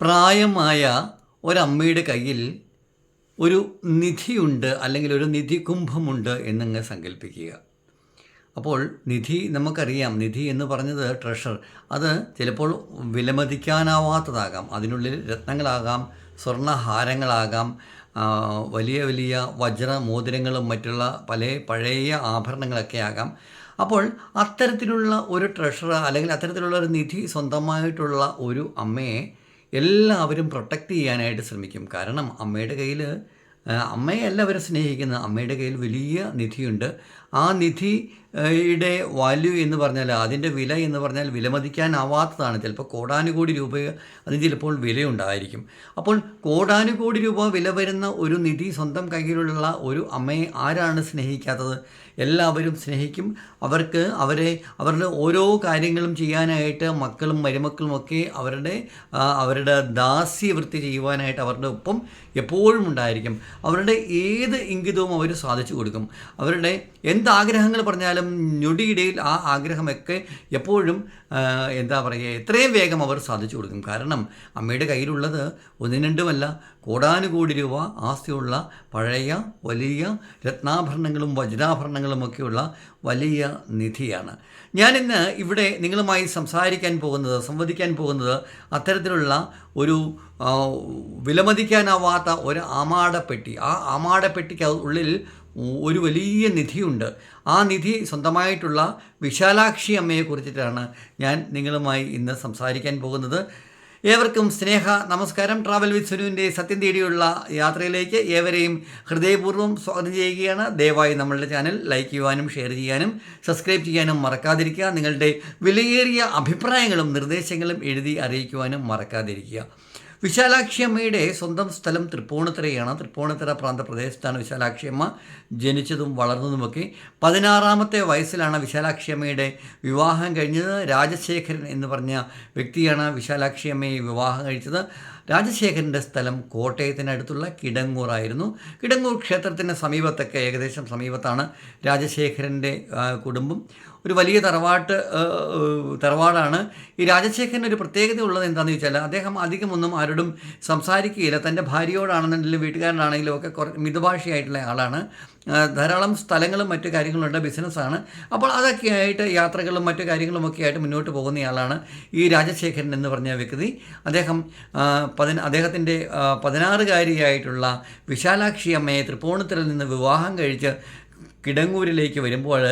പ്രായമായ ഒരമ്മയുടെ കയ്യിൽ ഒരു നിധിയുണ്ട് അല്ലെങ്കിൽ ഒരു നിധി കുംഭമുണ്ട് എന്നങ്ങ് സങ്കല്പിക്കുക അപ്പോൾ നിധി നമുക്കറിയാം. നിധി എന്ന് പറഞ്ഞത് ട്രഷർ. അത് ചിലപ്പോൾ വിലമതിക്കാനാവാത്തതാകാം. അതിനുള്ളിൽ രത്നങ്ങളാകാം സ്വർണഹാരങ്ങളാകാം വലിയ വലിയ വജ്ര മോതിരങ്ങളും മറ്റുള്ള പല പഴയ ആഭരണങ്ങളൊക്കെ ആകാം. അപ്പോൾ അത്തരത്തിലുള്ള ഒരു ട്രഷർ അല്ലെങ്കിൽ അത്തരത്തിലുള്ള ഒരു നിധി സ്വന്തമായിട്ടുള്ള ഒരു അമ്മയെ എല്ലാവരും പ്രൊട്ടക്റ്റ് ചെയ്യാനായിട്ട് ശ്രമിക്കും. കാരണം അമ്മയുടെ കയ്യിൽ അമ്മയെ എല്ലാവരും സ്നേഹിക്കുന്ന അമ്മയുടെ കയ്യിൽ വലിയ നിധിയുണ്ട്. ആ നിധി യുടെ വാല്യൂ എന്ന് പറഞ്ഞാൽ അതിന്റെ വില എന്ന് പറഞ്ഞാൽ വിലമതിക്കാനാവാത്തതാണ്. ചിലപ്പോൾ കോടാനുകോടി രൂപ അതിന് ചിലപ്പോൾ വിലയുണ്ടായിരിക്കും. അപ്പോൾ കോടാനുകോടി രൂപ വില വരുന്ന ഒരു നിധി സ്വന്തം കയ്യിലുള്ള ഒരു അമ്മയെ ആരാണ് സ്നേഹിക്കാത്തത്? എല്ലാവരും സ്നേഹിക്കും. അവർക്ക് അവരെ അവരുടെ ഓരോ കാര്യങ്ങളും ചെയ്യാനായിട്ട് മക്കളും മരുമക്കളും ഒക്കെ അവരുടെ അവരുടെ ദാസ്യവൃത്തി ചെയ്യുവാനായിട്ട് അവരുടെ ഒപ്പം എപ്പോഴും ഉണ്ടായിരിക്കും. അവരുടെ ഏത് ഇംഗിതവും അവർ സാധിച്ചു കൊടുക്കും. അവരുടെ എന്ത് ആഗ്രഹങ്ങൾ പറഞ്ഞാലും ഞൊടിയിടയിൽ ആ ആഗ്രഹമൊക്കെ എപ്പോഴും എന്താ പറയുക എത്രയും വേഗം അവർ സാധിച്ചു കൊടുക്കും. കാരണം അമ്മയുടെ കയ്യിലുള്ളത് ഒന്നും രണ്ടുമല്ല കോടാനുകോടി രൂപ ആസ്തിയുള്ള പഴയ വലിയ രത്നാഭരണങ്ങളും വജ്രാഭരണങ്ങളും ഒക്കെയുള്ള വലിയ നിധിയാണ്. ഞാനിന്ന് ഇവിടെ നിങ്ങളുമായി സംസാരിക്കാൻ പോകുന്നത് സംവദിക്കാൻ പോകുന്നത് അത്തരത്തിലുള്ള ഒരു വിലമതിക്കാനാവാത്ത ഒരു ആമാടപ്പെട്ടി. ആ ആമാടപ്പെട്ടിക്ക് ഉള്ളിൽ ഒരു വലിയ നിധിയുണ്ട്. ആ നിധി സ്വന്തമായിട്ടുള്ള വിശാലാക്ഷി അമ്മയെക്കുറിച്ചിട്ടാണ് ഞാൻ നിങ്ങളുമായി ഇന്ന് സംസാരിക്കാൻ പോകുന്നത്. ഏവർക്കും സ്നേഹ നമസ്കാരം. ട്രാവൽ വിത്ത് സുനുവിന്റെ സത്യം തേടിയുള്ള യാത്രയിലേക്ക് ഏവരെയും ഹൃദയപൂർവം സ്വാഗതം ചെയ്യുകയാണ്. ദയവായി നമ്മളുടെ ചാനൽ ലൈക്ക് ചെയ്യുവാനും ഷെയർ ചെയ്യാനും സബ്സ്ക്രൈബ് ചെയ്യാനും മറക്കാതിരിക്കുക. നിങ്ങളുടെ വിലയേറിയ അഭിപ്രായങ്ങളും നിർദ്ദേശങ്ങളും എഴുതി അറിയിക്കുവാനും മറക്കാതിരിക്കുക. വിശാലാക്ഷി അമ്മയുടെ സ്വന്തം സ്ഥലം തൃപ്പൂണിത്തറയാണ്. തൃപ്പൂണിത്തറ പ്രാന്ത പ്രദേശത്താണ് വിശാലാക്ഷിയമ്മ ജനിച്ചതും വളർന്നതുമൊക്കെ. പതിനാറാമത്തെ വയസ്സിലാണ് വിശാലാക്ഷിയമ്മയുടെ വിവാഹം കഴിഞ്ഞത്. രാജശേഖരൻ എന്ന് പറഞ്ഞ വ്യക്തിയാണ് വിശാലാക്ഷിയമ്മയെ വിവാഹം കഴിച്ചത്. രാജശേഖരന്റെ സ്ഥലം കോട്ടയത്തിനടുത്തുള്ള കിടങ്ങൂറായിരുന്നു കിടങ്ങൂർ ക്ഷേത്രത്തിന് സമീപത്തൊക്കെ ഏകദേശം സമീപത്താണ് രാജശേഖരന്റെ കുടുംബം. ഒരു വലിയ തറവാട്ട് തറവാടാണ്. ഈ രാജശേഖരന്റെ ഒരു പ്രത്യേകത ഉള്ളത് എന്താണെന്ന് ചോദിച്ചാൽ അദ്ദേഹം അധികമൊന്നും ആരോടും സംസാരിക്കുകയില്ല. തന്റെ ഭാര്യയോടാണെന്നുണ്ടെങ്കിലും വീട്ടുകാരനാണെങ്കിലും ഒക്കെ കുറ മിതഭാഷയായിട്ടുള്ള ആളാണ്. ധാരാളം സ്ഥലങ്ങളും മറ്റു കാര്യങ്ങളുണ്ട് ബിസിനസ്സാണ്. അപ്പോൾ അതൊക്കെയായിട്ട് യാത്രകളും മറ്റു കാര്യങ്ങളും ഒക്കെ ആയിട്ട് മുന്നോട്ട് പോകുന്നയാളാണ് ഈ രാജശേഖരൻ എന്ന് പറഞ്ഞ വ്യക്തി. അദ്ദേഹം പതി അദ്ദേഹത്തിന്റെ പതിനാറുകാരിയായിട്ടുള്ള വിശാലാക്ഷി അമ്മയെ തൃപ്പൂണിത്തുറയിൽ നിന്ന് വിവാഹം കഴിച്ച് കിടങ്ങൂരിലേക്ക് വരുമ്പോൾ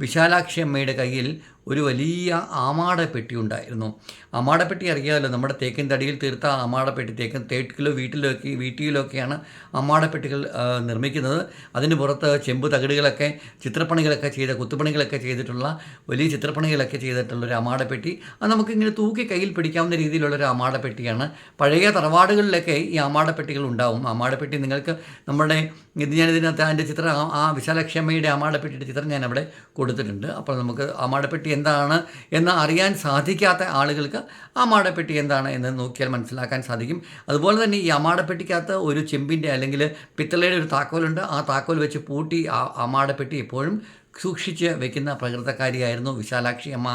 വിശാലാക്ഷി അമ്മയുടെ കയ്യിൽ ഒരു വലിയ ആമാടപ്പെട്ടി ഉണ്ടായിരുന്നു. ആമാടപ്പെട്ടി അറിയാമല്ലോ നമ്മുടെ തേക്കിൻ തടിയിൽ തീർത്ത ആമാടപ്പെട്ടി തേക്കൻ തേക്കിലോ വീട്ടിലൊക്കെ വീട്ടിലൊക്കെയാണ് ആമാടപ്പെട്ടികൾ നിർമ്മിക്കുന്നത്. അതിന് പുറത്ത് ചെമ്പ് തകിടുകളൊക്കെ ചിത്രപ്പണികളൊക്കെ ചെയ്ത കുത്തുപണികളൊക്കെ ചെയ്തിട്ടുള്ള വലിയ ചിത്രപ്പണികളൊക്കെ ചെയ്തിട്ടുള്ള ഒരു ആമാടപ്പെട്ടി. അത് നമുക്കിങ്ങനെ തൂക്കി കയ്യിൽ പിടിക്കാവുന്ന രീതിയിലുള്ള ഒരു ആമാടപ്പെട്ടിയാണ്. പഴയ തറവാടുകളിലൊക്കെ ഈ ആമാടപ്പെട്ടികൾ ഉണ്ടാവും. ആമാടപ്പെട്ടി നിങ്ങൾക്ക് നമ്മുടെ ഇത് ഞാൻ ഇതിനകത്ത് അതിന്റെ ചിത്രം ആ- വിശാലക്ഷമയുടെ അമാടപ്പെട്ടിയുടെ ചിത്രം ഞാൻ അവിടെ കൊടുത്തിട്ടുണ്ട്. അപ്പോൾ നമുക്ക് അമാടപ്പെട്ടി എന്താണ് എന്ന് അറിയാൻ സാധിക്കാത്ത ആളുകൾക്ക് ആ അമാടപ്പെട്ടി എന്താണ് എന്ന് നോക്കിയാൽ മനസ്സിലാക്കാൻ സാധിക്കും. അതുപോലെ തന്നെ ഈ അമാടപ്പെട്ടിക്കകത്ത് ഒരു ചെമ്പിന്റെ അല്ലെങ്കിൽ പിത്തളയുടെ ഒരു താക്കോലുണ്ട്. ആ താക്കോൽ വെച്ച് പൂട്ടി ആ അമാടപ്പെട്ടി എപ്പോഴും സൂക്ഷിച്ച് വെക്കുന്ന പ്രകൃതക്കാരിയായിരുന്നു വിശാലാക്ഷി അമ്മ.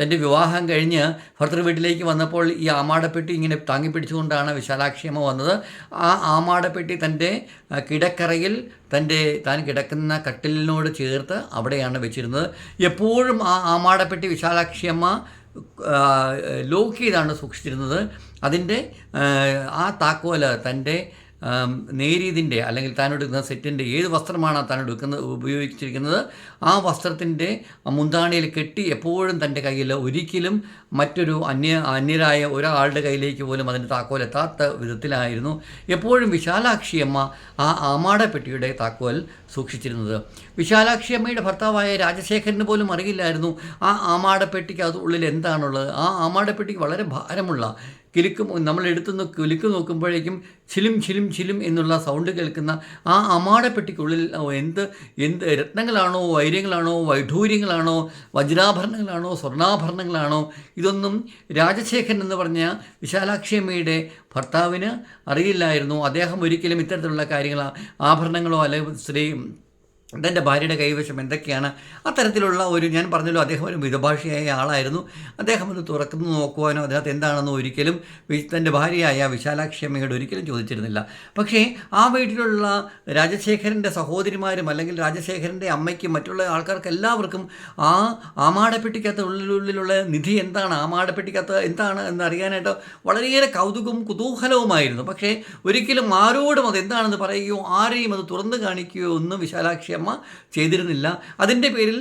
തന്റെ വിവാഹം കഴിഞ്ഞ് ഭർത്തൃ വീട്ടിലേക്ക് വന്നപ്പോൾ ഈ ആമാടപ്പെട്ടി ഇങ്ങനെ താങ്ങി പിടിച്ചുകൊണ്ടാണ് വിശാലാക്ഷി അമ്മ വന്നത്. ആ ആമാടപ്പെട്ടി തന്റെ കിടക്കറയിൽ തന്റെ താൻ കിടക്കുന്ന കട്ടിലിനോട് ചേർത്ത് അവിടെയാണ് വെച്ചിരുന്നത്. എപ്പോഴും ആ ആമാടപ്പെട്ടി വിശാലാക്ഷി അമ്മ ലോക്ക് ചെയ്താണ് സൂക്ഷിച്ചിരുന്നത്. അതിന്റെ ആ, താക്കോൽ തന്റെ നേരിയതിന്റെ അല്ലെങ്കിൽ താൻ എടുക്കുന്ന സെറ്റിന്റെ ഏത് വസ്ത്രമാണ് താൻ എടുക്കുന്നത് ഉപയോഗിച്ചിരിക്കുന്നത്? ആ വസ്ത്രത്തിന്റെ മുന്താണിയിൽ കെട്ടി എപ്പോഴും തന്റെ കയ്യിൽ ഒരിക്കലും മറ്റൊരു അന്യ അന്യരായ ഒരാളുടെ കയ്യിലേക്ക് പോലും അതിന്റെ താക്കോൽ എത്താത്ത വിധത്തിലായിരുന്നു. എപ്പോഴും വിശാലാക്ഷിയമ്മ ആ ആമാടപ്പെട്ടിയുടെ താക്കോൽ സൂക്ഷിച്ചിരുന്നത്. വിശാലാക്ഷിയമ്മയുടെ ഭർത്താവായ രാജശേഖരന് പോലും അറിയില്ലായിരുന്നു ആ ആമാടപ്പെട്ടിക്ക് അത് ഉള്ളിൽ എന്താണുള്ളത്. ആ ആമാടപ്പെട്ടിക്ക് വളരെ ഭാരമുള്ള കിലുക്കും നമ്മൾ എടുത്തു നോ കിലുക്ക് നോക്കുമ്പോഴേക്കും ചിലും ചിലും ചിലും എന്നുള്ള സൗണ്ട് കേൾക്കുന്ന ആ അമാടപ്പെട്ടിക്കുള്ളിൽ എന്ത് എന്ത് രത്നങ്ങളാണോ വൈര്യങ്ങളാണോ വൈഢൂര്യങ്ങളാണോ വജ്രാഭരണങ്ങളാണോ സ്വർണാഭരണങ്ങളാണോ ഇതൊന്നും രാജശേഖരൻ എന്ന് പറഞ്ഞ വിശാലാക്ഷിയമ്മയുടെ ഭർത്താവിന് അറിയില്ലായിരുന്നു. അദ്ദേഹം ഒരിക്കലും ഇത്തരത്തിലുള്ള കാര്യങ്ങൾ ആഭരണങ്ങളോ അല്ലെങ്കിൽ സ്ത്രീ തന്റെ ഭാര്യയുടെ കൈവശം എന്തൊക്കെയാണ്? അത്തരത്തിലുള്ള ഒരു ഞാൻ പറഞ്ഞല്ലോ അദ്ദേഹം ഒരു മിതഭാഷയായ ആളായിരുന്നു. അദ്ദേഹം അത് തുറക്കുന്നു നോക്കുവാനോ അദ്ദേഹത്തെ എന്താണെന്നോ ഒരിക്കലും തന്റെ ഭാര്യയായ വിശാലാക്ഷി അമ്മയോട് ഒരിക്കലും ചോദിച്ചിരുന്നില്ല. പക്ഷേ ആ വീട്ടിലുള്ള രാജശേഖരന്റെ സഹോദരിമാരും അല്ലെങ്കിൽ രാജശേഖരന്റെ അമ്മയ്ക്കും മറ്റുള്ള ആൾക്കാർക്ക് എല്ലാവർക്കും ആ ആമാടപ്പെട്ടിക്കകത്ത് ഉള്ളിലുള്ളിലുള്ള നിധി എന്താണ്? ആമാടപ്പെട്ടിക്കകത്ത് എന്താണ് എന്നറിയാനായിട്ട് വളരെയേറെ കൗതുകവും കുതൂഹലവുമായിരുന്നു. പക്ഷേ ഒരിക്കലും ആരോടും അത് എന്താണെന്ന് പറയുകയോ ആരെയും അത് തുറന്നു കാണിക്കുകയോ ഒന്നും വിശാലാക്ഷി അമ്മ ചെയ്തിരുന്നില്ല. അതിന്റെ പേരിൽ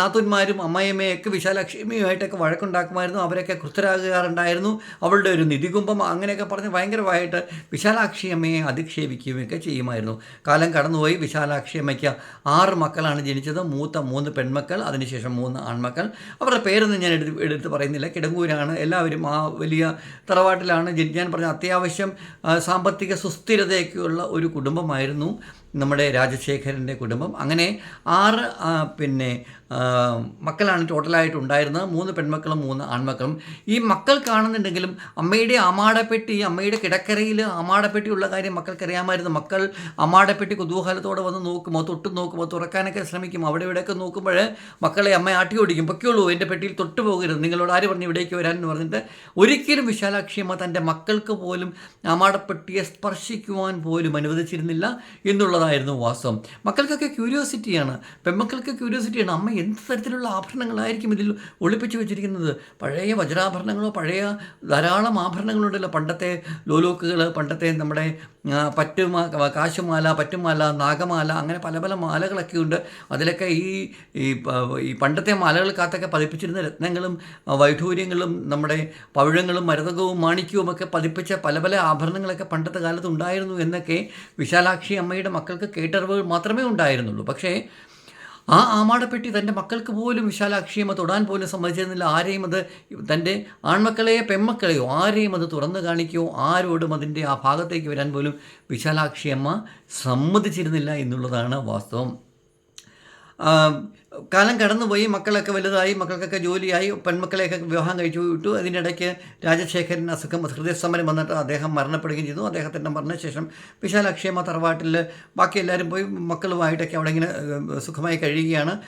നാത്തൂന്മാരും അമ്മയമ്മയൊക്കെ വിശാലക്ഷ്മിയുമായിട്ടൊക്കെ വഴക്കുണ്ടാക്കുമായിരുന്നു. അവരൊക്കെ കൃത്യരാകാറുണ്ടായിരുന്നു. അവളുടെ ഒരു നിധികുംഭം അങ്ങനെയൊക്കെ പറഞ്ഞ് ഭയങ്കരമായിട്ട് വിശാലാക്ഷി അമ്മയെ അധിക്ഷേപിക്കുകയൊക്കെ ചെയ്യുമായിരുന്നു. കാലം കടന്നുപോയി. വിശാലാക്ഷി അമ്മയ്ക്ക് ആറ് മക്കളാണ് ജനിച്ചത്. മൂത്ത മൂന്ന് പെൺമക്കൾ അതിനുശേഷം മൂന്ന് ആൺമക്കൾ. അവരുടെ പേരൊന്നും ഞാൻ എടുത്ത് എടുത്ത് പറയുന്നില്ല. കിടങ്ങൂരാണ്. എല്ലാവരും ആ വലിയ തറവാട്ടിലാണ് ഞാൻ പറഞ്ഞ അത്യാവശ്യം സാമ്പത്തിക സുസ്ഥിരതയൊക്കെയുള്ള ഒരു കുടുംബമായിരുന്നു. നമ്മുടെ രാജശേഖരന്റെ കുടുംബം. അങ്ങനെ ആറ് പിന്നെ മക്കളാണ് ടോട്ടലായിട്ട് ഉണ്ടായിരുന്നത്. മൂന്ന് പെൺമക്കളും മൂന്ന് ആൺമക്കളും. ഈ മക്കൾ കാണുന്നുണ്ടെങ്കിലും അമ്മയുടെ അമാടപ്പെട്ടി അമ്മയുടെ കിടക്കരയിൽ അമാടപ്പെട്ടി ഉള്ള കാര്യം മക്കൾക്കറിയാമായിരുന്നു. മക്കൾ അമാടപ്പെട്ടി കുതൂഹലത്തോടെ വന്ന് നോക്കുമോ തൊട്ട് നോക്കുമോ തുറക്കാനൊക്കെ ശ്രമിക്കും അവിടെ ഇവിടെയൊക്കെ നോക്കുമ്പോൾ മക്കളെ അമ്മ ആട്ടി ഓടിക്കും. പൊക്കെയുള്ളൂ എന്റെ പെട്ടിയിൽ തൊട്ട് പോകരുത്. നിങ്ങളോട് ആര് പറഞ്ഞു ഇവിടേക്ക് വരാനെന്ന് പറഞ്ഞിട്ട് ഒരിക്കലും വിശാലാക്ഷിയമ്മ തന്റെ മക്കൾക്ക് പോലും അമാടപ്പെട്ടിയെ സ്പർശിക്കുവാൻ പോലും അനുവദിച്ചിരുന്നില്ല എന്നുള്ളതായിരുന്നു വാസ്തവം. മക്കൾക്കൊക്കെ ക്യൂരിയോസിറ്റിയാണ് പെൺമക്കൾക്ക് ക്യൂരിയോസിറ്റിയാണ് അമ്മ എന്ത് തരത്തിലുള്ള ആഭരണങ്ങളായിരിക്കും ഇതിൽ ഒളിപ്പിച്ചു വെച്ചിരിക്കുന്നത്? പഴയ വജ്രാഭരണങ്ങളോ പഴയ ധാരാളം ആഭരണങ്ങളുണ്ടല്ലോ. പണ്ടത്തെ ലോലോക്കുകൾ പണ്ടത്തെ നമ്മുടെ പറ്റുമാ കാശുമാല പറ്റുമാല നാഗമാല അങ്ങനെ പല പല മാലകളൊക്കെ ഉണ്ട്. അതിലൊക്കെ ഈ ഈ പണ്ടത്തെ മാലകൾക്കകത്തൊക്കെ പതിപ്പിച്ചിരുന്ന രത്നങ്ങളും വൈഢൂര്യങ്ങളും നമ്മുടെ പവിഴങ്ങളും മരതകവും മാണിക്യവും ഒക്കെ പതിപ്പിച്ച പല പല ആഭരണങ്ങളൊക്കെ പണ്ടത്തെ കാലത്ത് ഉണ്ടായിരുന്നു എന്നൊക്കെ വിശാലാക്ഷി അമ്മയുടെ മക്കൾക്ക് കേട്ടറിവുകൾ മാത്രമേ ഉണ്ടായിരുന്നുള്ളൂ. പക്ഷേ ആ ആമാടപ്പെട്ടി തന്റെ മക്കൾക്ക് പോലും വിശാലാക്ഷിയമ്മ തൊടാൻ പോലും സമ്മതിച്ചിരുന്നില്ല. ആരെയും അത് തന്റെ ആൺമക്കളെയോ പെൺമക്കളെയോ ആരെയും അത് തുറന്നു കാണിക്കുകയോ ആരോടും അതിന്റെ ആ ഭാഗത്തേക്ക് വരാൻ പോലും വിശാലാക്ഷിയമ്മ സമ്മതിച്ചിരുന്നില്ല എന്നുള്ളതാണ് വാസ്തവം. കാലം കടന്നുപോയി മക്കളൊക്കെ വലുതായി മക്കൾക്കൊക്കെ ജോലിയായി പെൺമക്കളെയൊക്കെ വിവാഹം കഴിച്ചു വിട്ടു. അതിനിടയ്ക്ക് രാജശേഖരൻ അസുഖം ഹൃദയസമരം വന്നിട്ട് അദ്ദേഹം മരണപ്പെടുകയും ചെയ്തു. അദ്ദേഹത്തിന്റെ മരണശേഷം വിശാലക്ഷേമ തറവാട്ടിൽ ബാക്കി എല്ലാവരും പോയി മക്കളുമായിട്ടൊക്കെ അവിടെ ഇങ്ങനെ സുഖമായി കഴിയുകയാണ്.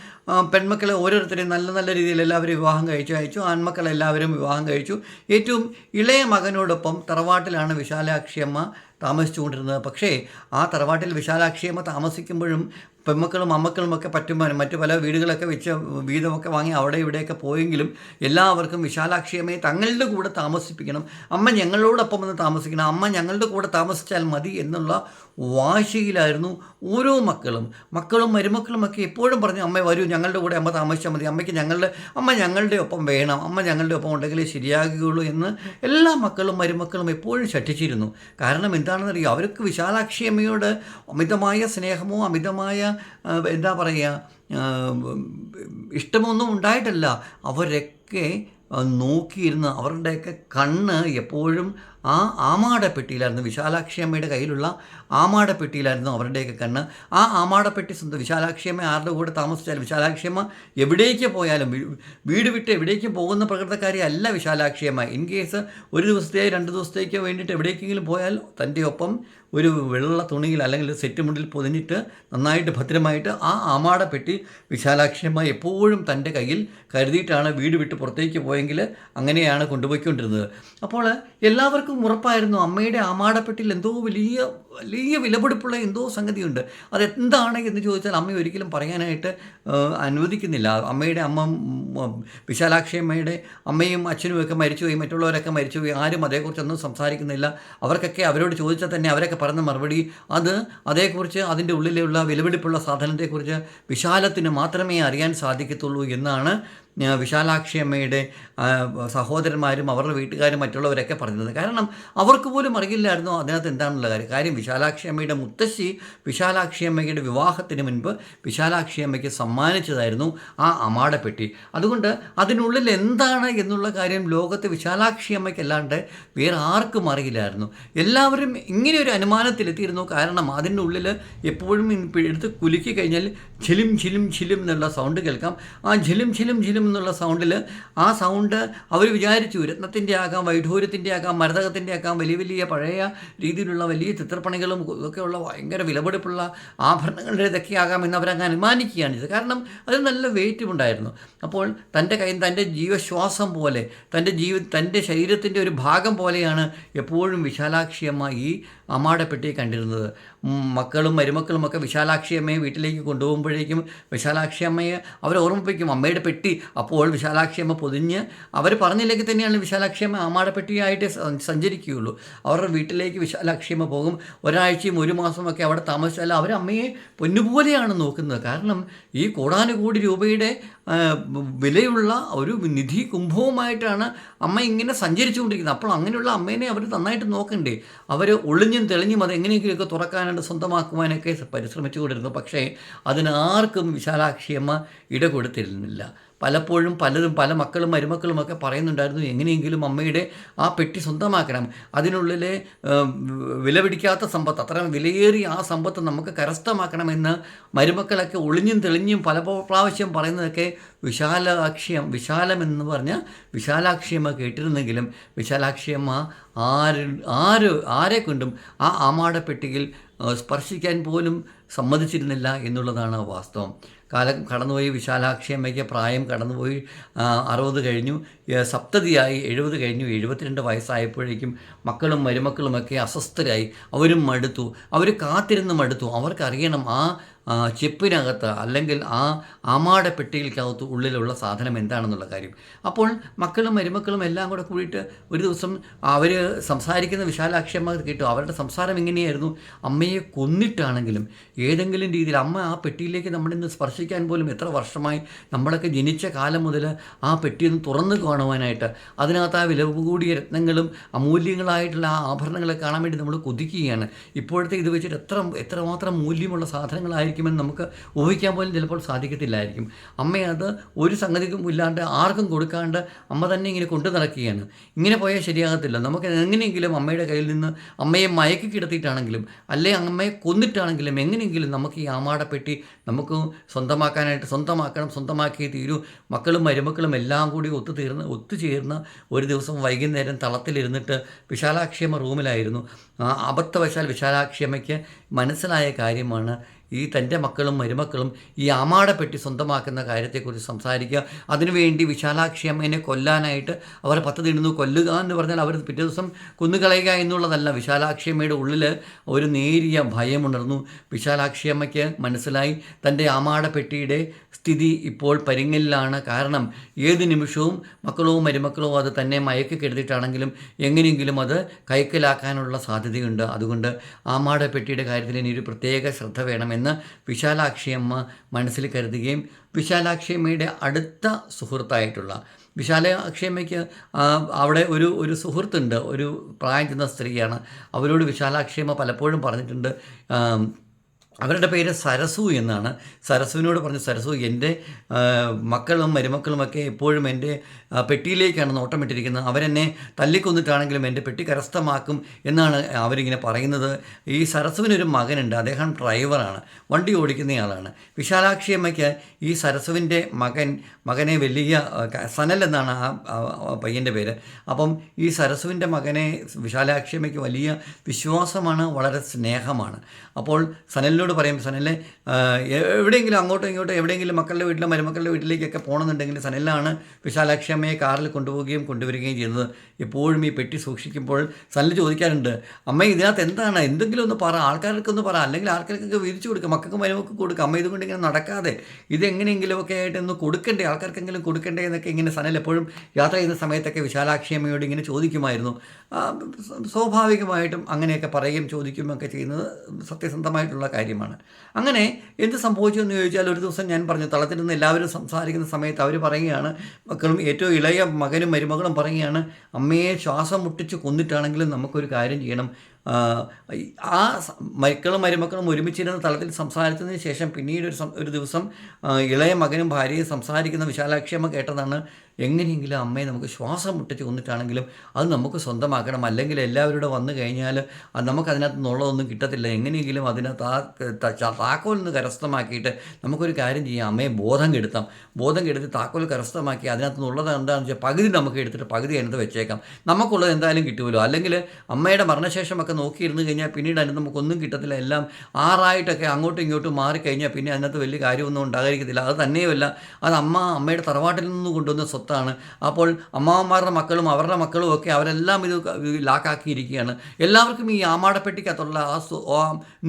പെൺമക്കളെ ഓരോരുത്തരെയും നല്ല നല്ല രീതിയിൽ എല്ലാവരും വിവാഹം കഴിച്ചു അയച്ചു. ആൺമക്കളെല്ലാവരും വിവാഹം കഴിച്ചു. ഏറ്റവും ഇളയ മകനോടൊപ്പം തറവാട്ടിലാണ് വിശാലാക്ഷിയമ്മ താമസിച്ചുകൊണ്ടിരുന്നത്. പക്ഷേ ആ തറവാട്ടിൽ വിശാലാക്ഷിയമ്മ താമസിക്കുമ്പോഴും പെൺമക്കളും അമ്മക്കളും ഒക്കെ പറ്റുമ്പോൾ മറ്റു പല വീടുകളൊക്കെ വെച്ച് വീതമൊക്കെ വാങ്ങി അവിടെ ഇവിടെയൊക്കെ പോയെങ്കിലും എല്ലാവർക്കും വിശാലാക്ഷിയമ്മയെ തങ്ങളുടെ കൂടെ താമസിപ്പിക്കണം. അമ്മ ഞങ്ങളോടൊപ്പം വന്ന് താമസിക്കണം. അമ്മ ഞങ്ങളുടെ കൂടെ താമസിച്ചാൽ മതി എന്നുള്ള വാശിയിലായിരുന്നു ഓരോ മക്കളും. മക്കളും മരുമക്കളും ഒക്കെ എപ്പോഴും പറഞ്ഞു അമ്മ വരൂ ഞങ്ങളുടെ കൂടെ അമ്മ താമസിച്ചാൽ മതി. അമ്മയ്ക്ക് ഞങ്ങളുടെ അമ്മ ഞങ്ങളുടെ ഒപ്പം വേണം. അമ്മ ഞങ്ങളുടെ ഒപ്പം ഉണ്ടെങ്കിലേ ശരിയാകുകയുള്ളൂ എന്ന് എല്ലാ മക്കളും മരുമക്കളും എപ്പോഴും ശഠിച്ചിരുന്നു. കാരണം എന്താണെന്നറിയോ? അവർക്ക് വിശാലാക്ഷിയമ്മയോട് അമിതമായ സ്നേഹമോ അമിതമായ എന്താ പറയുക ഇഷ്ടമൊന്നും ഉണ്ടായിട്ടല്ല. അവരൊക്കെ നോക്കിയിരുന്ന് അവരുടെയൊക്കെ കണ്ണ് എപ്പോഴും ആ ആമാടെ പെട്ടിയിലായിരുന്നു വിശാലാക്ഷി അമ്മയുടെ കയ്യിലുള്ള ആമാടപ്പെട്ടിയിലായിരുന്നു അവരുടെയൊക്കെ കണ്ണ്. ആ ആമാടപ്പെട്ടി സ്വന്തം വിശാലാക്ഷിയമ്മ ആരുടെ കൂടെ താമസിച്ചാലും വിശാലാക്ഷിയമ്മ എവിടേക്ക് പോയാലും വീട് വിട്ട് എവിടേക്കും പോകുന്ന പ്രകൃതക്കാരി അല്ല വിശാലാക്ഷിയമ്മ ഇൻ കേസ് ഒരു ദിവസത്തെയോ രണ്ട് ദിവസത്തേക്കോ വേണ്ടിയിട്ട് എവിടേക്കെങ്കിലും പോയാൽ തന്റെ ഒപ്പം ഒരു വെള്ള തുണിയിൽ അല്ലെങ്കിൽ സെറ്റ് മുണ്ടിൽ പൊതിഞ്ഞിട്ട് നന്നായിട്ട് ഭദ്രമായിട്ട് ആ ആമാടപ്പെട്ടി വിശാലാക്ഷിയമ്മ എപ്പോഴും തന്റെ കയ്യിൽ കരുതിയിട്ടാണ് വീട് വിട്ട് പുറത്തേക്ക് പോയെങ്കിൽ അങ്ങനെയാണ് കൊണ്ടുപോയിക്കൊണ്ടിരുന്നത്. അപ്പോൾ എല്ലാവർക്കും ഉറപ്പായിരുന്നു അമ്മയുടെ ആമാടപ്പെട്ടിൽ എന്തോ വലിയ വലിയ വിലപിടിപ്പുള്ള എന്തോ സംഗതിയുണ്ട്. അതെന്താണ് എന്ന് ചോദിച്ചാൽ അമ്മ ഒരിക്കലും പറയാനായിട്ട് അനുവദിക്കുന്നില്ല. അമ്മയുടെ അമ്മ വിശാലാക്ഷിയമ്മയുടെ അമ്മയും അച്ഛനും ഒക്കെ മരിച്ചുപോയി മറ്റുള്ളവരൊക്കെ മരിച്ചുപോയി ആരും അതേക്കുറിച്ചൊന്നും സംസാരിക്കുന്നില്ല. അവർക്കൊക്കെ അവരോട് ചോദിച്ചാൽ തന്നെ അവരൊക്കെ പറഞ്ഞ മറുപടി അത് അതേക്കുറിച്ച് അതിന്റെ ഉള്ളിലുള്ള വിലപിടിപ്പുള്ള സാധനത്തെക്കുറിച്ച് വിശാലത്തിന് മാത്രമേ അറിയാൻ സാധിക്കത്തുള്ളൂ എന്നാണ് വിശാലാക്ഷിയമ്മയുടെ സഹോദരന്മാരും അവരുടെ വീട്ടുകാരും മറ്റുള്ളവരൊക്കെ പറഞ്ഞത്. കാരണം അവർക്ക് പോലും അറിയില്ലായിരുന്നു അതിനകത്ത് എന്താണുള്ള കാര്യം. കാര്യം വിശാലാക്ഷി അമ്മയുടെ മുത്തശ്ശി വിശാലാക്ഷി അമ്മയുടെ വിവാഹത്തിന് മുൻപ് വിശാലാക്ഷി അമ്മയ്ക്ക് സമ്മാനിച്ചതായിരുന്നു ആ അമാടപ്പെട്ടി അതുകൊണ്ട് അതിനുള്ളിൽ എന്താണ് എന്നുള്ള കാര്യം ലോകത്ത് വിശാലാക്ഷി അമ്മയ്ക്കല്ലാണ്ട് വേറെ ആർക്കും അറിയില്ലായിരുന്നു. എല്ലാവരും ഇങ്ങനെ ഒരു അനുമാനത്തിലെത്തിയിരുന്നു. കാരണം അതിന്റെ ഉള്ളിൽ എപ്പോഴും എടുത്ത് കുലുക്കി കഴിഞ്ഞാൽ ഝിലും ഝിലും ഝിലും എന്നുള്ള സൗണ്ട് കേൾക്കാം. ആ ഝിലും ഝിലും ഝിലും എന്നുള്ള സൗണ്ടിൽ ആ സൗണ്ട് അവർ വിചാരിച്ചു രത്നത്തിന്റെ ആകാം വൈഢൂര്യത്തിന്റെ ആകാം മരതകത്തിന്റെ ആകാം വലിയ വലിയ പഴയ രീതിയിലുള്ള വലിയ ചിത്രപ്പണികളും ഒക്കെയുള്ള ഭയങ്കര വിലപിടിപ്പുള്ള ആഭരണങ്ങളുടെ ഇതൊക്കെ ആകാം എന്ന് അവരങ്ങ് അനുമാനിക്കുകയാണ് ചെയ്തത്. കാരണം അതിന് നല്ല വെയിറ്റും ഉണ്ടായിരുന്നു. അപ്പോൾ തന്റെ കൈ തന്റെ ജീവശ്വാസം പോലെ തന്റെ ജീവ തന്റെ ശരീരത്തിന്റെ ഒരു ഭാഗം പോലെയാണ് എപ്പോഴും വിശാലാക്ഷിയമ്മ ഈ അമ്മാടപ്പെട്ടി കണ്ടിരുന്നത്. മക്കളും മരുമക്കളും ഒക്കെ വിശാലാക്ഷി അമ്മയെ വീട്ടിലേക്ക് കൊണ്ടുപോകുമ്പോഴേക്കും വിശാലാക്ഷിയമ്മയെ അവർ ഓർമ്മിപ്പിക്കും അമ്മയുടെ പെട്ടി. അപ്പോൾ വിശാലാക്ഷിയമ്മ പൊതിഞ്ഞ് അവർ പറഞ്ഞില്ലെങ്കിൽ തന്നെയാണ് വിശാലാക്ഷിയമ്മ അമ്മ അമ്മാടെ പെട്ടിയായിട്ട് സ- സഞ്ചരിക്കുകയുള്ളൂ. അവരുടെ വീട്ടിലേക്ക് വിശാലാക്ഷിയമ്മ പോകും. പോകും ഒരാഴ്ചയും ഒരു മാസമൊക്കെ അവിടെ താമസിച്ചാൽ അവർ അമ്മയെ പൊന്നുപോലെയാണ് നോക്കുന്നത്. കാരണം ഈ കോടാനുകോടി രൂപയുടെ വിലയുള്ള ഒരു നിധി കുംഭവുമായിട്ടാണ് അമ്മ ഇങ്ങനെ സഞ്ചരിച്ചുകൊണ്ടിരിക്കുന്നത്. അപ്പോൾ അങ്ങനെയുള്ള അമ്മേനെ അവർ നന്നായിട്ട് നോക്കണ്ടേ? അവർ ഒളിഞ്ഞും തെളിഞ്ഞും അത് എങ്ങനെയെങ്കിലുമൊക്കെ തുറക്കാനായിട്ട് സ്വന്തമാക്കുവാനൊക്കെ പരിശ്രമിച്ചുകൊണ്ടിരുന്നു. പക്ഷേ അതിനാർക്കും വിശാലാക്ഷിയമ്മ ഇട കൊടുത്തിരുന്നില്ല. പലപ്പോഴും പലരും പല മക്കളും മരുമക്കളും ഒക്കെ പറയുന്നുണ്ടായിരുന്നു എങ്ങനെയെങ്കിലും അമ്മയുടെ ആ പെട്ടി സ്വന്തമാക്കണം. അതിനുള്ളിലെ വിലപിടിക്കാത്ത വില പിടിക്കാത്ത സമ്പത്ത് അത്ര വിലയേറിയ ആ സമ്പത്ത് നമുക്ക് കരസ്ഥമാക്കണമെന്ന് മരുമക്കളൊക്കെ ഒളിഞ്ഞും തെളിഞ്ഞും പല പ്രാവശ്യം പറയുന്നതൊക്കെ വിശാലാക്ഷ്യം വിശാലം എന്ന് പറഞ്ഞ വിശാലാക്ഷിയമ്മ കേട്ടിരുന്നെങ്കിലും വിശാലാക്ഷിയമ്മ ആര് ആര് ആരെ കൊണ്ടും ആ ആമാട പെട്ടിയിൽ സ്പർശിക്കാൻ പോലും സമ്മതിച്ചിരുന്നില്ല എന്നുള്ളതാണ് വാസ്തവം. കാലം കടന്നുപോയി വിശാലാക്ഷി അമ്മയ്ക്ക് പ്രായം കടന്നുപോയി അറുപത് കഴിഞ്ഞു. സപ്തതിയായി എഴുപത് കഴിഞ്ഞു. എഴുപത്തിരണ്ട് വയസ്സായപ്പോഴേക്കും മക്കളും മരുമക്കളുമൊക്കെ അസ്വസ്ഥരായി. അവരും മടുത്തു. അവർ കാത്തിരുന്ന് മടുത്തു. അവർക്കറിയണം ആ, ചെപ്പിനകത്ത് അല്ലെങ്കിൽ ആ ആമാടെ പെട്ടികൾക്കകത്ത് ഉള്ളിലുള്ള സാധനം എന്താണെന്നുള്ള കാര്യം. അപ്പോൾ മക്കളും മരുമക്കളും എല്ലാം കൂടെ കൂടിയിട്ട് ഒരു ദിവസം അവർ സംസാരിക്കുന്ന വിശാലാക്ഷി കേട്ടു. അവരുടെ സംസാരം എങ്ങനെയായിരുന്നു? അമ്മയെ കൊന്നിട്ടാണെങ്കിലും ഏതെങ്കിലും രീതിയിൽ അമ്മ ആ പെട്ടിയിലേക്ക് നമ്മളിന്ന് സ്പർശിക്കാൻ പോലും എത്ര വർഷമായി നമ്മളൊക്കെ ജനിച്ച കാലം മുതൽ ആ പെട്ടി ഒന്ന് തുറന്ന് കാണുവാനായിട്ട് അതിനകത്ത് ആ വില കൂടിയ രത്നങ്ങളും അമൂല്യങ്ങളായിട്ടുള്ള ആ ആഭരണങ്ങളെ കാണാൻ വേണ്ടി നമ്മൾ കൊതിക്കുകയാണ്. ഇപ്പോഴത്തെ ഇത് വെച്ചിട്ട് എത്ര എത്രമാത്രം മൂല്യമുള്ള സാധനങ്ങളായിരിക്കുമെന്ന് നമുക്ക് ഊഹിക്കാൻ പോലും ചിലപ്പോൾ സാധിക്കത്തില്ലായിരിക്കും. അമ്മ അത് ഒരു സംഗതിക്കും ഇല്ലാണ്ട് ആർക്കും കൊടുക്കാണ്ട് അമ്മ തന്നെ ഇങ്ങനെ കൊണ്ടു നടക്കുകയാണ്. ഇങ്ങനെ പോയാൽ ശരിയാകത്തില്ല. നമുക്ക് എങ്ങനെയെങ്കിലും അമ്മയുടെ കയ്യിൽ നിന്ന് അമ്മയെ മയക്കി കിടത്തിയിട്ടാണെങ്കിലും അല്ലെ അമ്മയെ കൊന്നിട്ടാണെങ്കിലും എങ്ങനെയെങ്കിലും നമുക്ക് ഈ ആമാടപ്പെട്ടി നമുക്ക് സ്വന്തമാക്കാനായിട്ട് സ്വന്തമാക്കണം സ്വന്തമാക്കിയേ തീരൂ. മക്കളും മരുമക്കളും എല്ലാം കൂടി ഒത്തുതീർന്ന് ഒത്തുചേർന്ന് ഒരു ദിവസം വൈകുന്നേരം തളത്തിലിരുന്നിട്ട് വിശാലാക്ഷിയമ്മ റൂമിലായിരുന്നു. അബദ്ധവശാൽ വിശാലാക്ഷിയമ്മയ്ക്ക് മനസ്സിലായ കാര്യമാണ് ഈ തന്റെ മക്കളും മരുമക്കളും ഈ ആമാടപ്പെട്ടി സ്വന്തമാക്കുന്ന കാര്യത്തെക്കുറിച്ച് സംസാരിക്കുക. അതിനുവേണ്ടി വിശാലാക്ഷി അമ്മേനെ കൊല്ലാനായിട്ട് അവർ പദ്ധതി ഇടുന്നു കൊല്ലുക എന്ന് പറഞ്ഞാൽ അവർ പിറ്റേ ദിവസം കൊന്നുകളയുക എന്നുള്ളതല്ല. വിശാലാക്ഷി അമ്മയുടെ ഉള്ളിൽ ഒരു നേരിയ ഭയമുണർന്നു. വിശാലാക്ഷി അമ്മയ്ക്ക് മനസ്സിലായി തന്റെ ആമാടപ്പെട്ടിയുടെ സ്ഥിതി ഇപ്പോൾ പരിങ്ങലിലാണ്. കാരണം ഏത് നിമിഷവും മക്കളോ മരുമക്കളോ അത് തന്നെ മയക്കി കെടുത്തിട്ടാണെങ്കിലും എങ്ങനെയെങ്കിലും അത് കൈക്കലാക്കാനുള്ള സാധ്യതയുണ്ട്. അതുകൊണ്ട് ആമാടപ്പെട്ടിയുടെ കാര്യത്തിൽ ഇനി ഒരു പ്രത്യേക ശ്രദ്ധ വേണമെന്ന് വിശാലാക്ഷിയമ്മ മനസ്സിൽ കരുതുകയും വിശാലാക്ഷിയമ്മയുടെ അടുത്ത സുഹൃത്തായിട്ടുള്ള വിശാലാക്ഷിയമ്മയ്ക്ക് അവിടെ ഒരു ഒരു സുഹൃത്തുണ്ട് ഒരു പ്രായം ചെന്ന സ്ത്രീയാണ്. അവരോട് വിശാലാക്ഷിയമ്മ പലപ്പോഴും പറഞ്ഞിട്ടുണ്ട് അവരുടെ പേര് സരസു എന്നാണ്. സരസുവിനോട് പറഞ്ഞ സരസു എന്റെ മക്കളും മരുമക്കളുമൊക്കെ എപ്പോഴും എന്റെ പെട്ടിയിലേക്കാണ് നോട്ടമിട്ടിരിക്കുന്നത് അവരെന്നെ തല്ലിക്കൊന്നിട്ടാണെങ്കിലും എന്റെ പെട്ടി കരസ്ഥമാക്കും എന്നാണ് അവരിങ്ങനെ പറയുന്നത്. ഈ സരസുവിനൊരു മകനുണ്ട്. അദ്ദേഹം ഡ്രൈവറാണ്. വണ്ടി ഓടിക്കുന്നയാളാണ്. വിശാലാക്ഷിയമ്മയ്ക്ക് ഈ സരസുവിന്റെ മകൻ മകനെ വലിയ സനൽ എന്നാണ് ആ പയ്യന്റെ പേര്. അപ്പം ഈ സരസുവിന്റെ മകനെ വിശാലാക്ഷിയമ്മയ്ക്ക് വലിയ വിശ്വാസമാണ് വളരെ സ്നേഹമാണ്. അപ്പോൾ സനലിനോട് പറയും സനലിനെ എവിടെയെങ്കിലും അങ്ങോട്ടും ഇങ്ങോട്ടും എവിടെയെങ്കിലും മക്കളുടെ വീട്ടിലും മരുമക്കളുടെ വീട്ടിലേക്കൊക്കെ പോകണമെന്നുണ്ടെങ്കിൽ സനലിനാണ് വിശാലാക്ഷിയമ്മയെ കാറിൽ കൊണ്ടുപോവുകയും കൊണ്ടുവരികയും ചെയ്യുന്നത്. എപ്പോഴും ഈ പെട്ടി സൂക്ഷിക്കുമ്പോൾ സനൽ ചോദിക്കാറുണ്ട് അമ്മ ഇതിനകത്ത് എന്താണ്? എന്തെങ്കിലും ഒന്ന് പറ ആൾക്കാർക്കൊന്ന് പറ അല്ലെങ്കിൽ ആൾക്കാർക്കൊക്കെ വിരിച്ചു കൊടുക്കുക മക്കൾക്ക് മരുമക്ക് കൊടുക്കുക അമ്മ ഇതുകൊണ്ട് ഇങ്ങനെ നടക്കാതെ. ഇതെങ്ങനെയെങ്കിലുമൊക്കെ ആയിട്ട് ഒന്ന് കൊടുക്കണ്ടേ ആൾക്കാർക്കെങ്കിലും കൊടുക്കണ്ടേ എന്നൊക്കെ ഇങ്ങനെ സനൽ എപ്പോഴും യാത്ര ചെയ്യുന്ന സമയത്തൊക്കെ വിശാലാക്ഷി അമ്മയോട് ഇങ്ങനെ ചോദിക്കുമായിരുന്നു. സ്വാഭാവികമായിട്ടും അങ്ങനെയൊക്കെ പറയുകയും ചോദിക്കുകയും ഒക്കെ ചെയ്യുന്നത് സത്യസന്ധമായിട്ടുള്ള കാര്യമാണ്. അങ്ങനെ എന്ത് സംഭവിച്ചു എന്ന് ചോദിച്ചാൽ ഒരു ദിവസം ഞാൻ പറഞ്ഞു തളത്തിൽ നിന്ന് എല്ലാവരും സംസാരിക്കുന്ന സമയത്ത് അവർ പറയുകയാണ് മക്കളും ഏറ്റവും ഇളയ മകനും മരുമകളും പറയുകയാണ് അമ്മയെ ശ്വാസം മുട്ടിച്ച് കൊന്നിട്ടാണെങ്കിലും നമുക്കൊരു കാര്യം ചെയ്യണം. ആ, മരുക്കളും മരുമക്കളും ഒരുമിച്ചിരുന്ന തലത്തിൽ സംസാരിച്ചതിന് ശേഷം പിന്നീട് ഒരു ഒരു ദിവസം ഇളയ മകനും ഭാര്യയും സംസാരിക്കുന്ന വിശാലാക്ഷിയമ്മ കേട്ടതാണ്. എങ്ങനെയെങ്കിലും അമ്മയെ നമുക്ക് ശ്വാസം മുട്ടിച്ച് കൊന്നിട്ടാണെങ്കിലും അത് നമുക്ക് സ്വന്തമാക്കണം. അല്ലെങ്കിൽ എല്ലാവരുടെ വന്നു കഴിഞ്ഞാൽ അത് നമുക്ക് അതിനകത്ത് നിന്നുള്ളതൊന്നും കിട്ടത്തില്ല. എങ്ങനെയെങ്കിലും ആ ത- നിന്ന് കരസ്ഥമാക്കിയിട്ട് നമുക്കൊരു കാര്യം ചെയ്യാം. അമ്മയെ ബോധം കെടുത്താം. ബോധം കെടുത്തി താക്കോൽ കരസ്ഥമാക്കി അതിനകത്ത് നിന്നുള്ളത് എന്താണെന്ന് വെച്ചാൽ പകുതി നമുക്ക് എടുത്തിട്ട് പകുതി അതിനകത്ത് വെച്ചേക്കാം. നമുക്കുള്ളത് എന്തായാലും കിട്ടുമല്ലോ അല്ലെങ്കിൽ അമ്മയുടെ മരണശേഷമൊക്കെ നോക്കിയിരുന്നു കഴിഞ്ഞാൽ പിന്നീട് അതിനകത്ത് നമുക്കൊന്നും കിട്ടത്തില്ല. എല്ലാം ആറായിട്ടൊക്കെ അങ്ങോട്ടും ഇങ്ങോട്ടും മാറിക്കഴിഞ്ഞാൽ പിന്നെ അതിനകത്ത് വലിയ കാര്യമൊന്നും ഉണ്ടാകാതിരിക്കത്തില്ല. അത് തന്നെയുമല്ല അത് അമ്മ അമ്മയുടെ തറവാട്ടിൽ നിന്ന് കൊണ്ടുവന്ന സ്വത്താണ്. അപ്പോൾ അമ്മാവന്മാരുടെ മക്കളും അവരുടെ മക്കളും ഒക്കെ അവരെല്ലാം ഇത് ലാക്കാക്കിയിരിക്കുകയാണ്. എല്ലാവർക്കും ഈ ആമാടപ്പെട്ടിക്കകത്തുള്ള ആ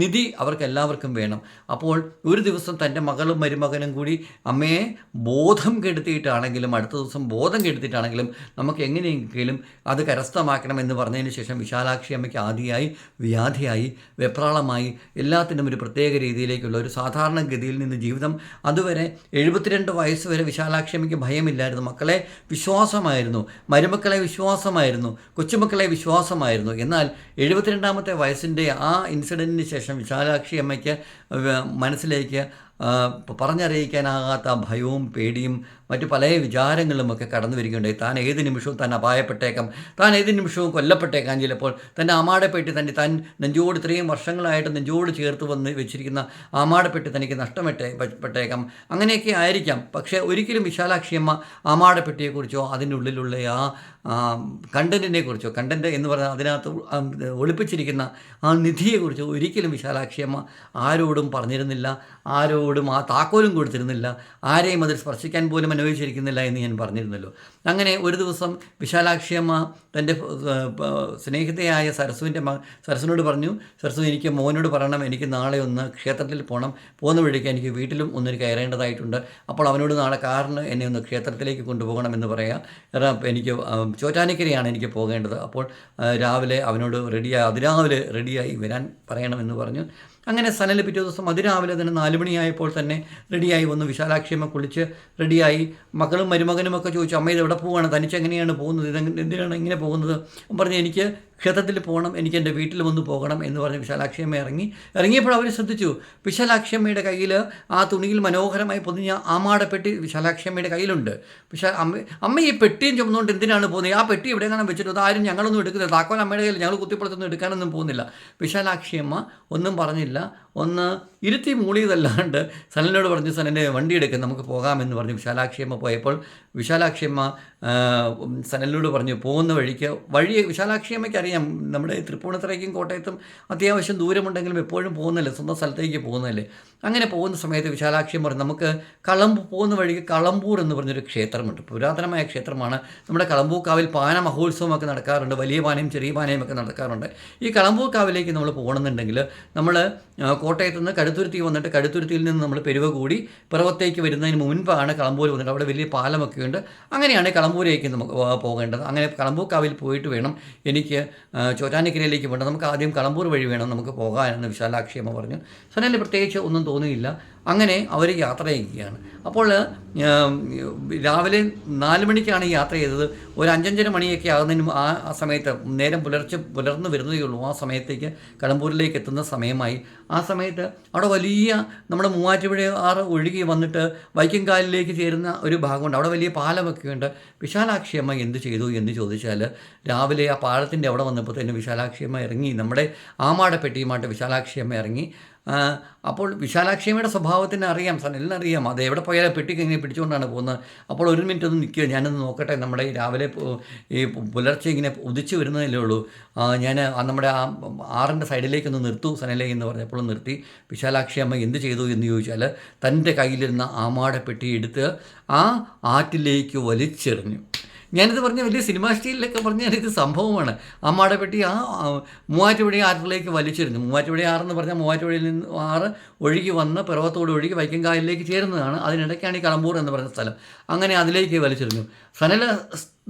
നിധി അവർക്ക് എല്ലാവർക്കും വേണം. അപ്പോൾ ഒരു ദിവസം തന്റെ മകളും മരുമകനും കൂടി അമ്മയെ ബോധം കെടുത്തിയിട്ടാണെങ്കിലും അടുത്ത ദിവസം ബോധം കെടുത്തിയിട്ടാണെങ്കിലും നമുക്ക് എങ്ങനെയെങ്കിലും അത് കരസ്ഥമാക്കണം എന്ന് പറഞ്ഞതിന് ശേഷം വിശാലാക്ഷി അമ്മയ്ക്ക് ആദിയായി വ്യാധിയായി വെപ്രാളമായി എല്ലാത്തിനും ഒരു പ്രത്യേക രീതിയിലേക്കുള്ള ഒരു സാധാരണ ഗതിയിൽ നിന്ന് ജീവിതം. അതുവരെ എഴുപത്തിരണ്ട് വയസ്സ് വരെ വിശാലാക്ഷമിക്ക് ഭയമില്ലായിരുന്നു. മക്കളെ വിശ്വാസമായിരുന്നു. മരുമക്കളെ വിശ്വാസമായിരുന്നു. കൊച്ചുമക്കളെ വിശ്വാസമായിരുന്നു. എന്നാൽ എഴുപത്തിരണ്ടാമത്തെ വയസ്സിന്റെ ആ ഇൻസിഡന്റിന് ശേഷം വിശാലാക്ഷി അമ്മയ്ക്ക് മനസ്സിലേക്ക് പറഞ്ഞറിയിക്കാനാകാത്ത ഭയവും പേടിയും മറ്റു പല വിചാരങ്ങളുമൊക്കെ കടന്നു വരികയുണ്ടായി. താൻ ഏത് നിമിഷവും താൻ അപായപ്പെട്ടേക്കാം. താൻ ഏത് നിമിഷവും കൊല്ലപ്പെട്ടേക്കാം ചിലപ്പോൾ. തന്റെ ആമാടപ്പെട്ടി തന്നെ താൻ നെഞ്ചോട് ഇത്രയും വർഷങ്ങളായിട്ട് നെഞ്ചോട് ചേർത്ത് വന്ന് വെച്ചിരിക്കുന്ന ആമാടപ്പെട്ടി തനിക്ക് നഷ്ടപ്പെട്ടേ പെട്ടേക്കാം. അങ്ങനെയൊക്കെ ആയിരിക്കാം. പക്ഷേ ഒരിക്കലും വിശാലാക്ഷിയമ്മ ആമാടപ്പെട്ടിയെക്കുറിച്ചോ അതിനുള്ളിലുള്ള ആ കണ്ടന്റിനെ കുറിച്ചോ കണ്ടന്റ് എന്ന് പറഞ്ഞാൽ അതിനകത്ത് ഒളിപ്പിച്ചിരിക്കുന്ന ആ നിധിയെക്കുറിച്ചോ ഒരിക്കലും വിശാലാക്ഷിയമ്മ ആരോടും പറഞ്ഞിരുന്നില്ല. ആരോടും ആ താക്കോലും കൊടുത്തിരുന്നില്ല. ആരെയും അതിൽ സ്പർശിക്കാൻ പോലും അനുവദിച്ചിരിക്കുന്നില്ല എന്ന് ഞാൻ പറഞ്ഞിരുന്നല്ലോ. അങ്ങനെ ഒരു ദിവസം വിശാലാക്ഷിയമ്മ തന്റെ സ്നേഹിതയായ സരസുവിന്റെ മ സരസുവിനോട് പറഞ്ഞു സരസു എനിക്ക് മോനോട് പറയണം എനിക്ക് നാളെ ഒന്ന് ക്ഷേത്രത്തിൽ പോകണം പോകുന്ന വഴിക്ക് എനിക്ക് വീട്ടിലും ഒന്നൊരു കയറേണ്ടതായിട്ടുണ്ട്. അപ്പോൾ അവനോട് നാളെ കാറിന് എന്നെ ഒന്ന് ക്ഷേത്രത്തിലേക്ക് കൊണ്ടുപോകണം എന്ന് പറയാം. എനിക്ക് ചോറ്റാനിക്കരയാണ് എനിക്ക് പോകേണ്ടത്. അപ്പോൾ രാവിലെ അവനോട് റെഡിയായി അതിരാവിലെ റെഡിയായി വരാൻ പറയണമെന്ന് പറഞ്ഞു. അങ്ങനെ സനൽ പിറ്റേ ദിവസം അതിരാവിലെ തന്നെ നാല് മണിയായപ്പോൾ തന്നെ റെഡിയായി വന്നു. വിശാലാക്ഷിയമ്മ കുളിച്ച് റെഡിയായി. മക്കളും മരുമകനും ഒക്കെ ചോദിച്ചു അമ്മ ഇത് എവിടെ പോവുകയാണ് തനിച്ച് എങ്ങനെയാണ് പോകുന്നത്? ഇത് എന്തിനാണ് ഇങ്ങനെ പോകുന്നത്? പറഞ്ഞു എനിക്ക് ക്ഷേത്രത്തിൽ പോകണം എനിക്ക് എന്റെ വീട്ടിൽ വന്ന് പോകണം എന്ന് പറഞ്ഞ് വിശാലാക്ഷിയമ്മ ഇറങ്ങി. ഇറങ്ങിയപ്പോൾ അവർ ശ്രദ്ധിച്ചു വിശാലാക്ഷിയമ്മയുടെ കയ്യിൽ ആ തുണിയിൽ മനോഹരമായി പൊതിഞ്ഞ ആമാടപ്പെട്ടി വിശാലാക്ഷിയമ്മയുടെ കയ്യിലുണ്ട്. പക്ഷേ അമ്മ അമ്മ ഈ പെട്ടിയും ചുമന്നുകൊണ്ട് എന്തിനാണ് പോകുന്നത്? ആ പെട്ടി എവിടെ കാണാൻ വെച്ചിട്ട് ആരും ഞങ്ങളൊന്നും എടുക്കുന്നില്ല. താക്കോൽ അമ്മയുടെ കയ്യിൽ ഞങ്ങൾ കുത്തിപ്പുറത്തൊന്നും എടുക്കാനൊന്നും പോകുന്നില്ല. വിശാലാക്ഷിയമ്മ ഒന്നും പറഞ്ഞില്ല. ഒന്ന് ഇരുത്തി മൂളിയതല്ലാണ്ട് സനലിനോട് പറഞ്ഞു സനലിന്റെ വണ്ടി എടുക്കാൻ നമുക്ക് പോകാമെന്ന് പറഞ്ഞു. വിശാലാക്ഷിയമ്മ പോയപ്പോൾ വിശാലാക്ഷിയമ്മ സനലിനോട് പറഞ്ഞു പോകുന്ന വഴിക്ക് വഴി വിശാലാക്ഷിയമ്മയ്ക്ക് അറിയാം നമ്മുടെ തൃപ്പൂണിത്തറയ്ക്കും കോട്ടയത്തും അത്യാവശ്യം ദൂരമുണ്ടെങ്കിലും എപ്പോഴും പോകുന്നല്ലേ സ്വന്തം സ്ഥലത്തേക്ക് പോകുന്നല്ലേ അങ്ങനെ പോകുന്ന സമയത്ത് വിശാലാക്ഷിയം പറഞ്ഞു നമുക്ക് കളമ്പ് പോകുന്ന വഴിക്ക് കളമ്പൂർ എന്ന് പറഞ്ഞൊരു ക്ഷേത്രമുണ്ട് പുരാതനമായ ക്ഷേത്രമാണ്. നമ്മുടെ കളമ്പൂക്കാവിൽ പാന മഹോത്സവമൊക്കെ നടക്കാറുണ്ട് വലിയ പാനയും ചെറിയ പാനയും ഒക്കെ നടക്കാറുണ്ട്. ഈ കളമ്പൂക്കാവിലേക്ക് നമ്മൾ പോകണമെന്നുണ്ടെങ്കിൽ നമ്മൾ കോട്ടയത്ത് നിന്ന് കടുത്തുരുത്തി വന്നിട്ട് കടുത്തുരുത്തിയിൽ നിന്ന് നമ്മൾ പെരുവ കൂടി പിറവത്തേക്ക് വരുന്നതിന് മുൻപാണ് കളമ്പൂർ വന്നിട്ട് അവിടെ വലിയ പാലമൊക്കെ ഉണ്ട്. അങ്ങനെയാണ് കളമ്പൂരേക്ക് നമുക്ക് പോകേണ്ടത്. അങ്ങനെ കളമ്പൂക്കാവിൽ പോയിട്ട് വേണം എനിക്ക് ചോറ്റാനിക്കരയിലേക്ക് വേണ്ട നമുക്ക് ആദ്യം കളമ്പൂർ വഴി വേണം നമുക്ക് പോകാനെന്ന് വിശാലാക്ഷിയമ്മ പറഞ്ഞു. സനലിന് പ്രത്യേകിച്ച് ഒന്നും തോന്നിയില്ല. അങ്ങനെ അവർ യാത്ര ചെയ്യുകയാണ് അപ്പോൾ രാവിലെ നാല് മണിക്കാണ് യാത്ര ചെയ്തത്. ഒരു അഞ്ചഞ്ചര മണിയൊക്കെ ആകുന്നതിന് ആ സമയത്ത് നേരം പുലർച്ചെ പുലർന്നു വരുന്നതേ ഉള്ളൂ. ആ സമയത്തേക്ക് കടമ്പൂരിലേക്ക് എത്തുന്ന സമയമായി. ആ സമയത്ത് അവിടെ വലിയ നമ്മുടെ മൂവാറ്റുപുഴ ആറ് ഒഴുകി വന്നിട്ട് വൈക്കംകാലിലേക്ക് ചേരുന്ന ഒരു ഭാഗമുണ്ട്. അവിടെ വലിയ പാലമൊക്കെ ഉണ്ട്. വിശാലാക്ഷി അമ്മ എന്ത് ചെയ്തു എന്ന് ചോദിച്ചാൽ രാവിലെ ആ പാലത്തിന്റെ അവിടെ വന്നപ്പോൾ തന്നെ വിശാലാക്ഷി അമ്മ ഇറങ്ങി. നമ്മുടെ ആമാടപ്പെട്ടിയുമായിട്ട് വിശാലാക്ഷി അമ്മ ഇറങ്ങി. അപ്പോൾ വിശാലാക്ഷിയമ്മയുടെ സ്വഭാവത്തിന് അറിയാം സനലിന് അറിയാം. അത് എവിടെ പോയാലും പെട്ടിക്ക് ഇങ്ങനെ പിടിച്ചുകൊണ്ടാണ് പോകുന്നത്. അപ്പോൾ ഒരു മിനിറ്റ് ഒന്ന് നിൽക്കുക. ഞാനൊന്ന് നോക്കട്ടെ. നമ്മുടെ രാവിലെ ഈ പുലർച്ചെ ഇങ്ങനെ ഉദിച്ചു വരുന്നതല്ലേ ഉള്ളൂ. ഞാൻ നമ്മുടെ ആ ആറിന്റെ സൈഡിലേക്കൊന്ന് നിർത്തൂ സനലേ എന്ന് പറഞ്ഞപ്പോൾ നിർത്തി. വിശാലാക്ഷി അമ്മ എന്ത് ചെയ്തു എന്ന് ചോദിച്ചാൽ തന്റെ കയ്യിലിരുന്ന ആമാടെ പെട്ടി എടുത്ത് ആ ആറ്റിലേക്ക് വലിച്ചെറിഞ്ഞു. ഞാനിത് പറഞ്ഞ വലിയ സിനിമാ സ്റ്റീലിലൊക്കെ പറഞ്ഞാൽ ഇത് സംഭവമാണ്. അമ്മാടെ പെട്ടി ആ മൂവാറ്റുപുഴ ആറിലേക്ക് വലിച്ചിരുന്നു. മൂവാറ്റുപുഴ ആറെന്ന് പറഞ്ഞാൽ മൂവാറ്റുപുഴയിൽ നിന്ന് ആറ് ഒഴുകി വന്ന് പിറവത്തോട് ഒഴുകി വൈക്കംകായലിലേക്ക് ചേരുന്നതാണ്. അതിനിടയ്ക്കാണ് ഈ കളമ്പൂർ എന്ന് പറയുന്ന സ്ഥലം. അങ്ങനെ അതിലേക്ക് വലിച്ചെറിഞ്ഞു. സനൽ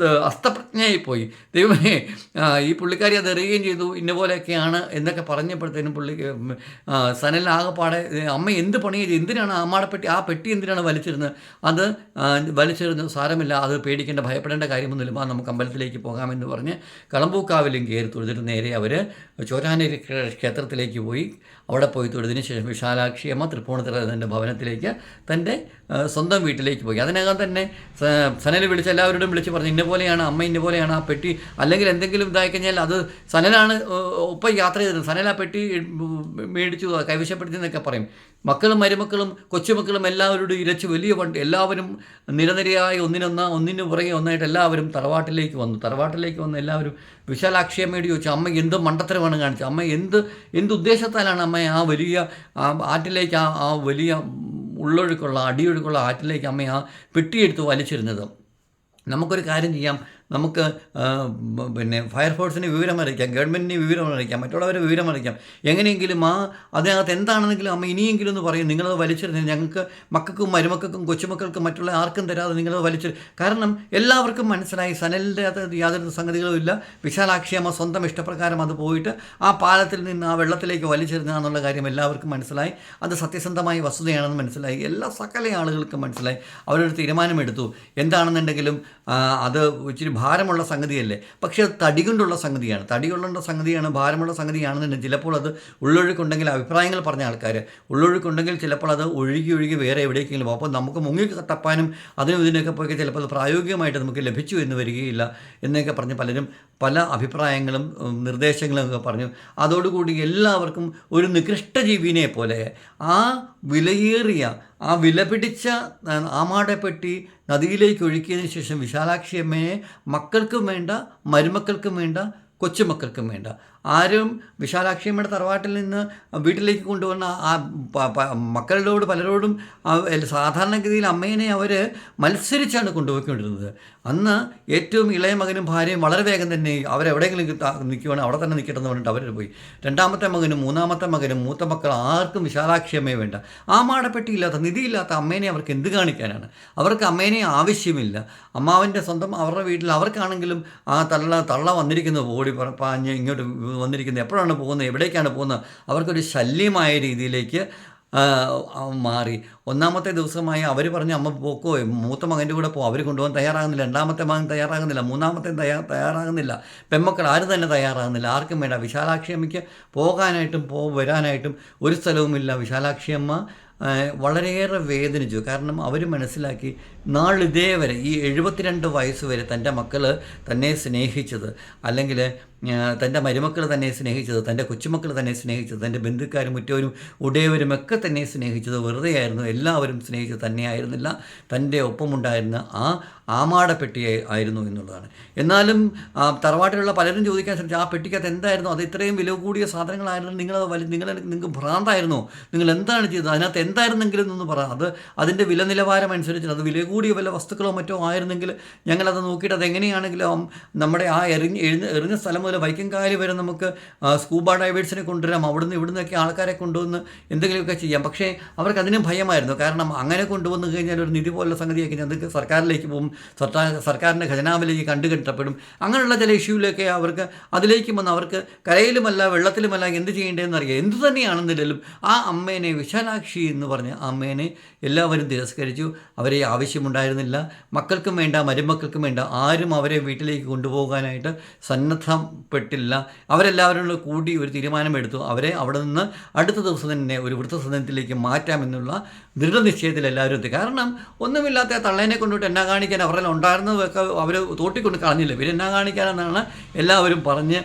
ഏഹ് അസ്തപ്രജ്ഞയായിപ്പോയി ദൈവമേ ഈ പുള്ളിക്കാരി അത് എറിയുകയും ചെയ്തു. ഇന്ന പോലെയൊക്കെയാണ് എന്നൊക്കെ പറഞ്ഞപ്പോഴത്തേനും പുള്ളി സനൽ അമ്മ എന്ത് പണി ചെയ്തു എന്തിനാണ് അമ്മയുടെ പെട്ടി ആ പെട്ടി എന്തിനാണ് വലിച്ചിരുന്നത് അത് വലിച്ചിരുന്നു സാരമില്ല അത് പേടിക്കേണ്ട ഭയപ്പെടേണ്ട കാര്യമൊന്നുമില്ല. നമുക്ക് അമ്പലത്തിലേക്ക് പോകാമെന്ന് പറഞ്ഞ് കളമ്പൂക്കാവിലും കയറി തൊഴുതിട്ട് നേരെ അവർ ചോറ്റാനരി ക്ഷേത്രത്തിലേക്ക് പോയി അവിടെ പോയി തൊഴുതിന് ശേഷം വിശാലാക്ഷി അമ്മ തൃപ്പൂണിത്തുറ തന്റെ ഭവനത്തിലേക്ക് തന്റെ സ്വന്തം വീട്ടിലേക്ക് പോയി. അതിനകം തന്നെ സനൽ വിളിച്ച് എല്ലാവരോടും വിളിച്ച് പറഞ്ഞു ഇന്ന പോലെയാണ് അമ്മ ഇന്ന പോലെയാണ് ആ പെട്ടി അല്ലെങ്കിൽ എന്തെങ്കിലും ഇതായി കഴിഞ്ഞാൽ അത് സനലാണ് ഒപ്പം യാത്ര ചെയ്തത്. സനൽ ആ പെട്ടി മേടിച്ചു കൈവശപ്പെടുത്തി എന്നൊക്കെ പറയും. മക്കളും മരുമക്കളും കൊച്ചുമക്കളും എല്ലാവരോടും ഇരച്ച് വലിയ വണ്ടി എല്ലാവരും നിരനിരയായി ഒന്നിനൊന്ന ഒന്നിനു പുറകെ ഒന്നായിട്ട് എല്ലാവരും തറവാട്ടിലേക്ക് വന്നു. തറവാട്ടിലേക്ക് വന്ന് എല്ലാവരും വിശാലാക്ഷയമ്മയോട് ചോദിച്ചു അമ്മ എന്ത് മണ്ടത്തരമാണ് കാണിച്ചത്? അമ്മ എന്ത് എന്ത് ഉദ്ദേശത്താലാണ് അമ്മ ആ വലിയ ആ ആറ്റിലേക്ക് ആ ആ വലിയ ഉള്ളൊഴുക്കുള്ള അടിയൊഴുക്കുള്ള ആറ്റിലേക്ക് അമ്മ ആ പെട്ടിയെടുത്ത് വലിച്ചിരുന്നത്? നമുക്കൊരു കാര്യം ചെയ്യാം. നമുക്ക് പിന്നെ ഫയർഫോഴ്സിനെ വിവരം അറിയിക്കാം ഗവൺമെന്റിനെ വിവരം അറിയിക്കാം മറ്റുള്ളവരെ വിവരം അറിയിക്കാം. എങ്ങനെയെങ്കിലും ആ അതിനകത്ത് എന്താണെന്നെങ്കിലും അമ്മ ഇനിയെങ്കിലും ഒന്ന് പറയും. നിങ്ങളത് വലിച്ചെറിഞ്ഞ് ഞങ്ങൾക്ക് മക്കൾക്കും മരുമക്കൾക്കും കൊച്ചുമക്കൾക്കും മറ്റുള്ള ആർക്കും തരാതെ നിങ്ങളത് വലിച്ചു കാരണം എല്ലാവർക്കും മനസ്സിലായി. സനലിന്റെ അത് യാതൊരു സംഗതികളും ഇല്ല. വിശാലാക്ഷി അമ്മ സ്വന്തം ഇഷ്ടപ്രകാരം അത് പോയിട്ട് ആ പാലത്തിൽ നിന്ന് ആ വെള്ളത്തിലേക്ക് വലിച്ചെറിഞ്ഞാന്നുള്ള കാര്യം എല്ലാവർക്കും മനസ്സിലായി. അത് സത്യസന്ധമായ വസ്തുതയാണെന്ന് മനസ്സിലായി. എല്ലാ സകല ആളുകൾക്കും മനസ്സിലായി. അവരൊരു തീരുമാനമെടുത്തു. എന്താണെന്നുണ്ടെങ്കിലും അത് ഇച്ചിരി ഭാരമുള്ള സംഗതിയല്ലേ? പക്ഷെ അത് തടി കൊണ്ടുള്ള സംഗതിയാണ്. തടി കൊണ്ടുള്ള സംഗതിയാണ് ഭാരമുള്ള സംഗതിയാണെന്നുണ്ടെങ്കിൽ ചിലപ്പോൾ അത് ഉള്ളൊഴുക്കുണ്ടെങ്കിൽ അഭിപ്രായങ്ങൾ പറഞ്ഞ ആൾക്കാർ ഉള്ളൊഴുക്കുണ്ടെങ്കിൽ ചിലപ്പോൾ അത് ഒഴുകി ഒഴുകി വേറെ എവിടേക്കെങ്കിലും പോകും. അപ്പോൾ നമുക്ക് മുങ്ങി തപ്പാനും അതിനും ഇതിനൊക്കെ പോയി ചിലപ്പോൾ അത് പ്രായോഗികമായിട്ട് നമുക്ക് ലഭിച്ചു എന്ന് വരികയില്ല എന്നൊക്കെ പറഞ്ഞ് പലരും പല അഭിപ്രായങ്ങളും നിർദ്ദേശങ്ങളും ഒക്കെ പറഞ്ഞു. അതോടുകൂടി എല്ലാവർക്കും ഒരു നികൃഷ്ടജീവിനെ പോലെ ആ വിലയേറിയ ആ വിലപിടിച്ച ആമാടപ്പെട്ടി നദിയിലേക്ക് ഒഴുക്കിയതിന് ശേഷം വിശാലാക്ഷി അമ്മയെ മക്കൾക്കും വേണ്ട മരുമക്കൾക്കും വേണ്ട കൊച്ചുമക്കൾക്കും വേണ്ട. ആരും വിശാലാക്ഷിയമ്മയുടെ തറവാട്ടിൽ നിന്ന് വീട്ടിലേക്ക് കൊണ്ടുവന്ന ആ മക്കളോട് പലരോടും സാധാരണഗതിയിൽ അമ്മേനെ അവർ മത്സരിച്ചാണ് കൊണ്ടുപോയിക്കൊണ്ടിരുന്നത്. അന്ന് ഏറ്റവും ഇളയ മകനും ഭാര്യയും വളരെ വേഗം തന്നെ അവരെവിടെയെങ്കിലും നിൽക്കുവാണെങ്കിൽ അവിടെ തന്നെ നിൽക്കട്ടെ എന്ന് പറഞ്ഞിട്ട് അവർ പോയി. രണ്ടാമത്തെ മകനും മൂന്നാമത്തെ മകനും മൂത്ത മക്കൾ ആർക്കും വിശാലാക്ഷി അമ്മയെ വേണ്ട. ആ മാടപ്പെട്ടിയില്ലാത്ത നിധിയില്ലാത്ത അമ്മേനെ അവർക്ക് എന്ത് കാണിക്കാനാണ്? അവർക്ക് അമ്മേനെ ആവശ്യമില്ല. അമ്മാവന്റെ സ്വന്തം അവരുടെ വീട്ടിൽ അവർക്കാണെങ്കിലും ആ തള്ള തള്ള വന്നിരിക്കുന്നത് ഓടി പറഞ്ഞ് ഇങ്ങോട്ട് വന്നിരിക്കുന്നത്? എപ്പോഴാണ് പോകുന്നത്? എവിടേക്കാണ് പോകുന്നത്? അവർക്കൊരു ശല്യമായ രീതിയിലേക്ക് മാറി. ഒന്നാമത്തെ ദിവസമായി അവർ പറഞ്ഞ് അമ്മ പോക്കോ മൂത്ത മകന്റെ കൂടെ പോ. അവർ കൊണ്ടുപോകാൻ തയ്യാറാകുന്നില്ല. രണ്ടാമത്തെ മകൻ തയ്യാറാകുന്നില്ല. മൂന്നാമത്തെ തയ്യാ തയ്യാറാകുന്നില്ല. പെമ്മക്കൾ ആരും തന്നെ തയ്യാറാകുന്നില്ല. ആർക്കും വേണ്ട. വിശാലാക്ഷി അമ്മയ്ക്ക് പോകാനായിട്ടും പോ വരാനായിട്ടും ഒരു സ്ഥലവുമില്ല. വിശാലാക്ഷി അമ്മ വളരെയേറെ വേദനിച്ചു. കാരണം അവർ മനസ്സിലാക്കി നാളിതേ വരെ ഈ എഴുപത്തിരണ്ട് വയസ്സ് വരെ തന്റെ മക്കൾ തന്നെ സ്നേഹിച്ചത്. അല്ലെങ്കിൽ തന്റെ മരുമക്കൾ തന്നെ സ്നേഹിച്ചത് തന്റെ കൊച്ചുമക്കൾ തന്നെ സ്നേഹിച്ചത് തന്റെ ബന്ധുക്കാരും മുറ്റവരും ഉടയവരും ഒക്കെ തന്നെ സ്നേഹിച്ചത്. വെറുതെയായിരുന്നു എല്ലാവരും സ്നേഹിച്ചത് തന്നെയായിരുന്നില്ല. തന്റെ ഒപ്പമുണ്ടായിരുന്ന ആ ആമാടപ്പെട്ടി ആയിരുന്നു എന്നുള്ളതാണ്. എന്നാലും തറവാട്ടിലുള്ള പലരും ചോദിക്കാൻ ശ്രമിച്ചു ആ പെട്ടിക്കകത്ത് എന്തായിരുന്നു? അത് ഇത്രയും വില കൂടിയ സാധനങ്ങളായിരുന്നു. നിങ്ങളത് വലി നിങ്ങൾ നിങ്ങൾക്ക് ഭ്രാന്തായിരുന്നു? നിങ്ങൾ എന്താണ് ചെയ്തത്? അതിനകത്ത് എന്തായിരുന്നെങ്കിലും എന്ന് പറ. അത് അതിന്റെ വില നിലവാരം അനുസരിച്ച് അത് വില കൂടിയ വല്ല വസ്തുക്കളോ മറ്റോ ആയിരുന്നെങ്കിൽ ഞങ്ങളത് നോക്കിയിട്ട് അതെങ്ങനെയാണെങ്കിലും നമ്മുടെ ആ എറിഞ്ഞ് എഴുന്ന എറിഞ്ഞ സ്ഥലം മുതൽ വൈക്കംകാലി വരെ നമുക്ക് സ്കൂബ ഡൈവേഴ്സിനെ കൊണ്ടുവരാം അവിടുന്ന് ഇവിടുന്നൊക്കെ ആൾക്കാരെ കൊണ്ടുവന്ന് എന്തെങ്കിലുമൊക്കെ ചെയ്യാം. പക്ഷേ അവർക്ക് അതിനും ഭയമായിരുന്നു. കാരണം അങ്ങനെ കൊണ്ടുവന്നു കഴിഞ്ഞാൽ ഒരു നിധി പോലുള്ള സംഗതിയൊക്കെ അത് സർക്കാരിലേക്ക് പോകും. സർക്കാർ സർക്കാരിന്റെ ഖജനാവിലേക്ക് കണ്ടുകെട്ടപ്പെടും. അങ്ങനെയുള്ള ചില ഇഷ്യൂലൊക്കെ അവർക്ക് അതിലേക്ക് വന്ന് അവർക്ക് കരയിലുമല്ല വെള്ളത്തിലുമല്ല എന്ത് ചെയ്യേണ്ടതെന്ന് അറിയാം എന്ത് തന്നെയാണെന്നില്ലും ആ അമ്മേനെ വിശാലാക്ഷി എന്ന് പറഞ്ഞ അമ്മേനെ എല്ലാവരും തിരസ്കരിച്ചു. അവരെ ആവശ്യമുണ്ടായിരുന്നില്ല മക്കൾക്കും വേണ്ട മരുമക്കൾക്കും വേണ്ട ആരും അവരെ വീട്ടിലേക്ക് കൊണ്ടുപോകാനായിട്ട് സന്നദ്ധപ്പെട്ടില്ല. അവരെല്ലാവരും കൂടി ഒരു തീരുമാനമെടുത്തു. അവരെ അവിടെ നിന്ന് അടുത്ത ദിവസം തന്നെ ഒരു വൃദ്ധസദനത്തിലേക്ക് മാറ്റാമെന്നുള്ള ദൃഢനിശ്ചയത്തിൽ എല്ലാവരും എത്തി. കാരണം ഒന്നുമില്ലാത്ത തള്ളേനെ കൊണ്ടുപോയിട്ട് എന്നാ കാണിക്കാൻ അവരെല്ലാം ഉണ്ടായിരുന്നതൊക്കെ അവർ തോട്ടിക്കൊണ്ട് കളഞ്ഞില്ല? ഇവർ എന്നാ കാണിക്കാനെന്നാണ് എല്ലാവരും പറഞ്ഞ്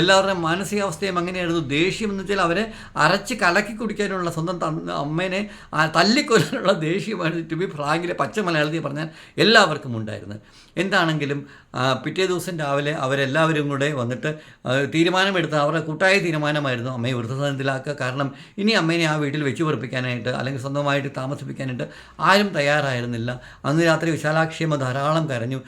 എല്ലാവരുടെയും മാനസികാവസ്ഥയും അങ്ങനെയായിരുന്നു. ദേഷ്യം എന്ന് വെച്ചാൽ അവരെ അരച്ച് കലക്കി കുടിക്കാനുള്ള സ്വന്തം അമ്മേനെ തല്ലിക്കൊല്ലാനുള്ള ദേഷ്യമാണ്. ടു ബി ഫ്രാങ്കിലെ പച്ച മലയാളത്തിൽ പറഞ്ഞാൽ എല്ലാവർക്കും ഉണ്ടായിരുന്നു. എന്താണെങ്കിലും പിറ്റേ ദിവസം രാവിലെ അവരെല്ലാവരും കൂടെ വന്നിട്ട് തീരുമാനമെടുത്ത അവരുടെ കൂട്ടായ തീരുമാനമായിരുന്നു അമ്മയെ വൃദ്ധസദനത്തിലാക്കുക. കാരണം ഇനി അമ്മേനെ ആ വീട്ടിൽ വെച്ചു പറപ്പിക്കാനായിട്ട് അല്ലെങ്കിൽ സ്വന്തമായിട്ട് താമസിപ്പിക്കാനായിട്ട് ആരും തയ്യാറായിരുന്നില്ല. അന്ന് രാത്രി വിശാലാക്ഷേമ ധാരാളം കരഞ്ഞു.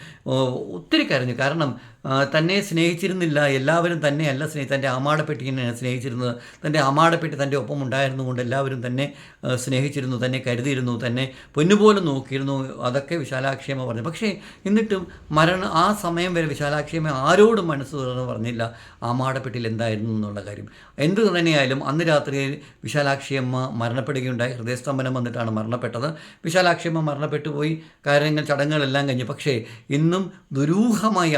ഒത്തിരി കരഞ്ഞു. കാരണം തന്നെ സ്നേഹിച്ചിരുന്നില്ല. എല്ലാവരും തന്നെയല്ല സ്നേഹി തന്റെ അമാടപ്പെട്ടിനെയാണ് സ്നേഹിച്ചിരുന്നത്. തന്റെ അമാടപ്പെട്ടി തന്റെ ഒപ്പം ഉണ്ടായിരുന്നുകൊണ്ട് എല്ലാവരും തന്നെ സ്നേഹിച്ചിരുന്നു തന്നെ കരുതിയിരുന്നു തന്നെ പൊന്നുപോലെ നോക്കിയിരുന്നു. അതൊക്കെ വിശാലാക്ഷിയമ്മ പറഞ്ഞു. പക്ഷേ എന്നിട്ടും മരണം ആ സമയം വരെ വിശാലാക്ഷിയമ്മ ആരോടും മനസ്സ് തുറന്ന് പറഞ്ഞില്ല. ആ എന്തായിരുന്നു എന്നുള്ള കാര്യം. എന്ത് തന്നെയായാലും അന്ന് രാത്രിയിൽ വിശാലാക്ഷിയമ്മ മരണപ്പെടുകയുണ്ടായി. ഹൃദയസ്തംഭനം വന്നിട്ടാണ് മരണപ്പെട്ടത്. വിശാലാക്ഷിയമ്മ മരണപ്പെട്ടു പോയി കാര്യങ്ങൾ ചടങ്ങുകളെല്ലാം കഴിഞ്ഞു. പക്ഷേ ഇന്നും ദുരൂഹമായി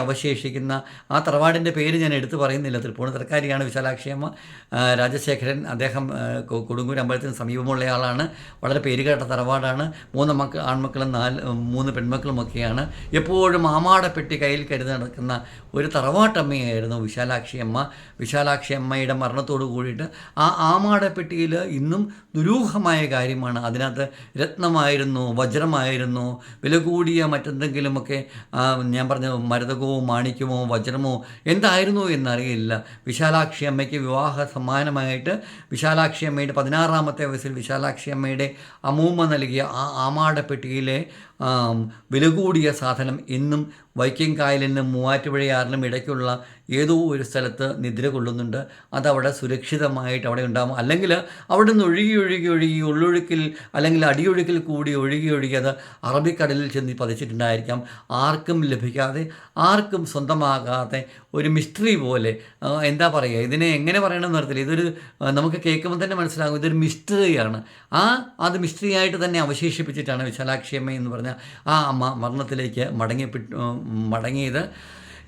അവശേഷിക്കുന്ന ആ തറവാടിന്റെ പേര് ഞാൻ എടുത്തു പറയുന്നില്ല. തൃപ്പൂണിത്തറക്കാരിയാണ് വിശാലാക്ഷിയമ്മ ആ, രാജശേഖരൻ അദ്ദേഹം കൊടുങ്ങൂർ അമ്പലത്തിന് സമീപമുള്ള ആളാണ്. വളരെ പേരുകേട്ട തറവാടാണ്. മൂന്ന് മക്കൾ ആൺമക്കളും നാല് മൂന്ന് പെൺമക്കളുമൊക്കെയാണ് എപ്പോഴും ആമാടപ്പെട്ടി കയ്യിൽ കരുതി നടക്കുന്ന ഒരു തറവാട്ടമ്മയായിരുന്നു വിശാലാക്ഷിയമ്മ വിശാലാക്ഷിയമ്മയുടെ മരണത്തോട് കൂടിയിട്ട് ആ ആമാടപ്പെട്ടിയിൽ ഇന്നും ദുരൂഹമായ കാര്യമാണ്. അതിനകത്ത് രത്നമായിരുന്നു വജ്രമായിരുന്നു വില കൂടിയ മറ്റെന്തെങ്കിലുമൊക്കെ ഞാൻ പറഞ്ഞ മരതകമോ മാണിക്യമോ വജ്രമോ? എന്തായിരുന്നു എന്നറിയില്ല. വിശാലാക്ഷി അമ്മയ്ക്ക് വിവാഹ സമ്മാനമായിട്ട് വിശാലാക്ഷി അമ്മയുടെ പതിനാറാമത്തെ വയസ്സിൽ വിശാലാക്ഷി അമ്മയുടെ അമ്മൂമ്മ നൽകിയ ആ ആമാടപ്പെട്ടിയിലെ വില കൂടിയ സാധനം ഇന്നും വൈക്കം കായലിനും മൂവാറ്റുപുഴയാറിനും ഇടയ്ക്കുള്ള ഏതോ ഒരു സ്ഥലത്ത് നിദ്ര കൊള്ളുന്നുണ്ട്. അതവിടെ സുരക്ഷിതമായിട്ട് അവിടെ ഉണ്ടാകും അല്ലെങ്കിൽ അവിടെ നിന്ന് ഒഴുകി ഒഴുകി ഒഴുകി ഉള്ളൊഴുക്കിൽ അല്ലെങ്കിൽ അടിയൊഴുക്കിൽ കൂടി ഒഴുകി ഒഴുകി അത് അറബിക്കടലിൽ ചെന്ന് പതിച്ചിട്ടുണ്ടായിരിക്കാം. ആർക്കും ലഭിക്കാതെ ആർക്കും സ്വന്തമാകാതെ ഒരു മിസ്റ്ററി പോലെ എന്താ പറയുക ഇതിനെ എങ്ങനെ പറയണമെന്ന് അറിയത്തില്ല. ഇതൊരു നമുക്ക് കേൾക്കുമ്പോൾ തന്നെ മനസ്സിലാകും. ഇതൊരു മിസ്റ്ററിയാണ്. ആ അത് മിസ്റ്ററിയായിട്ട് തന്നെ അവശേഷിപ്പിച്ചിട്ടാണ് വിശാലാക്ഷിയമ്മ എന്ന് പറഞ്ഞ ആ മരണത്തിലേക്ക് മടങ്ങി മടങ്ങിയത്.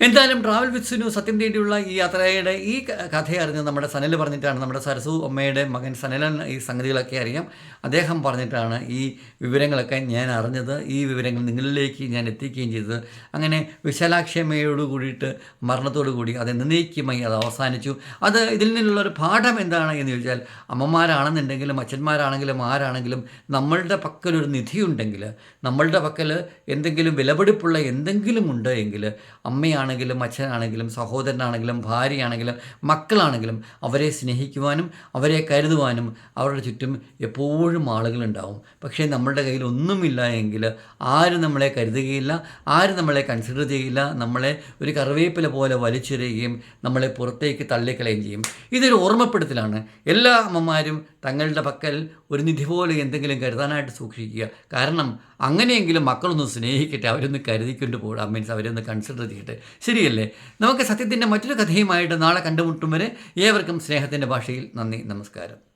എന്തായാലും ട്രാവൽ വിത്ത് സുനു സത്യം തേടിയുള്ള ഈ യാത്രയുടെ ഈ കഥ അറിഞ്ഞ് നമ്മുടെ സനൽ പറഞ്ഞിട്ടാണ് നമ്മുടെ സരസു അമ്മയുടെ മകൻ സനലൻ ഈ സംഗതികളൊക്കെ അറിയാം. അദ്ദേഹം പറഞ്ഞിട്ടാണ് ഈ വിവരങ്ങളൊക്കെ ഞാൻ അറിഞ്ഞത്. ഈ വിവരങ്ങൾ നിങ്ങളിലേക്ക് ഞാൻ എത്തിക്കുകയും ചെയ്തത്. അങ്ങനെ വിശാലാക്ഷമയോട് കൂടിയിട്ട് മരണത്തോടു കൂടി അത് നിർണയിക്കുമായി അത് അവസാനിച്ചു. അത് ഇതിൽ നിന്നുള്ളൊരു പാഠം എന്താണ് എന്ന് ചോദിച്ചാൽ അമ്മമാരാണെന്നുണ്ടെങ്കിലും അച്ഛന്മാരാണെങ്കിലും ആരാണെങ്കിലും നമ്മളുടെ പക്കലൊരു നിധിയുണ്ടെങ്കിൽ നമ്മളുടെ പക്കൽ എന്തെങ്കിലും വിലപിടിപ്പുള്ള എന്തെങ്കിലും ഉണ്ട് എങ്കിൽ അമ്മയാണെങ്കിലും അച്ഛനാണെങ്കിലും സഹോദരനാണെങ്കിലും ഭാര്യയാണെങ്കിലും മക്കളാണെങ്കിലും അവരെ സ്നേഹിക്കുവാനും അവരെ കരുതുവാനും അവരുടെ ചുറ്റും എപ്പോഴും ആളുകളുണ്ടാവും. പക്ഷേ നമ്മളുടെ കയ്യിൽ ഒന്നുമില്ല എങ്കിൽ ആരും നമ്മളെ കരുതുകയില്ല ആരും നമ്മളെ കൺസിഡർ ചെയ്യില്ല നമ്മളെ ഒരു കറിവേപ്പില പോലെ വലിച്ചെറിയുകയും നമ്മളെ പുറത്തേക്ക് തള്ളിക്കളയുകയും ചെയ്യും. ഇതൊരു ഓർമ്മപ്പെടുത്തലാണ്. എല്ലാ അമ്മമാരും തങ്ങളുടെ പക്കൽ ഒരു നിധി പോലെ എന്തെങ്കിലും കരുതാനായിട്ട് സൂക്ഷിക്കുക. കാരണം അങ്ങനെയെങ്കിലും മക്കളൊന്നും സ്നേഹിക്കട്ടെ അവരൊന്ന് കരുതിക്കൊണ്ട് പോകുക മീൻസ് അവരൊന്ന് കൺസിഡർ ചെയ്യട്ടെ. ശരിയല്ലേ? നമുക്ക് സത്യത്തിന്റെ മറ്റൊരു കഥയുമായിട്ട് നാളെ കണ്ടുമുട്ടും വരെ ഏവർക്കും സ്നേഹത്തിന്റെ ഭാഷയിൽ നന്ദി നമസ്കാരം.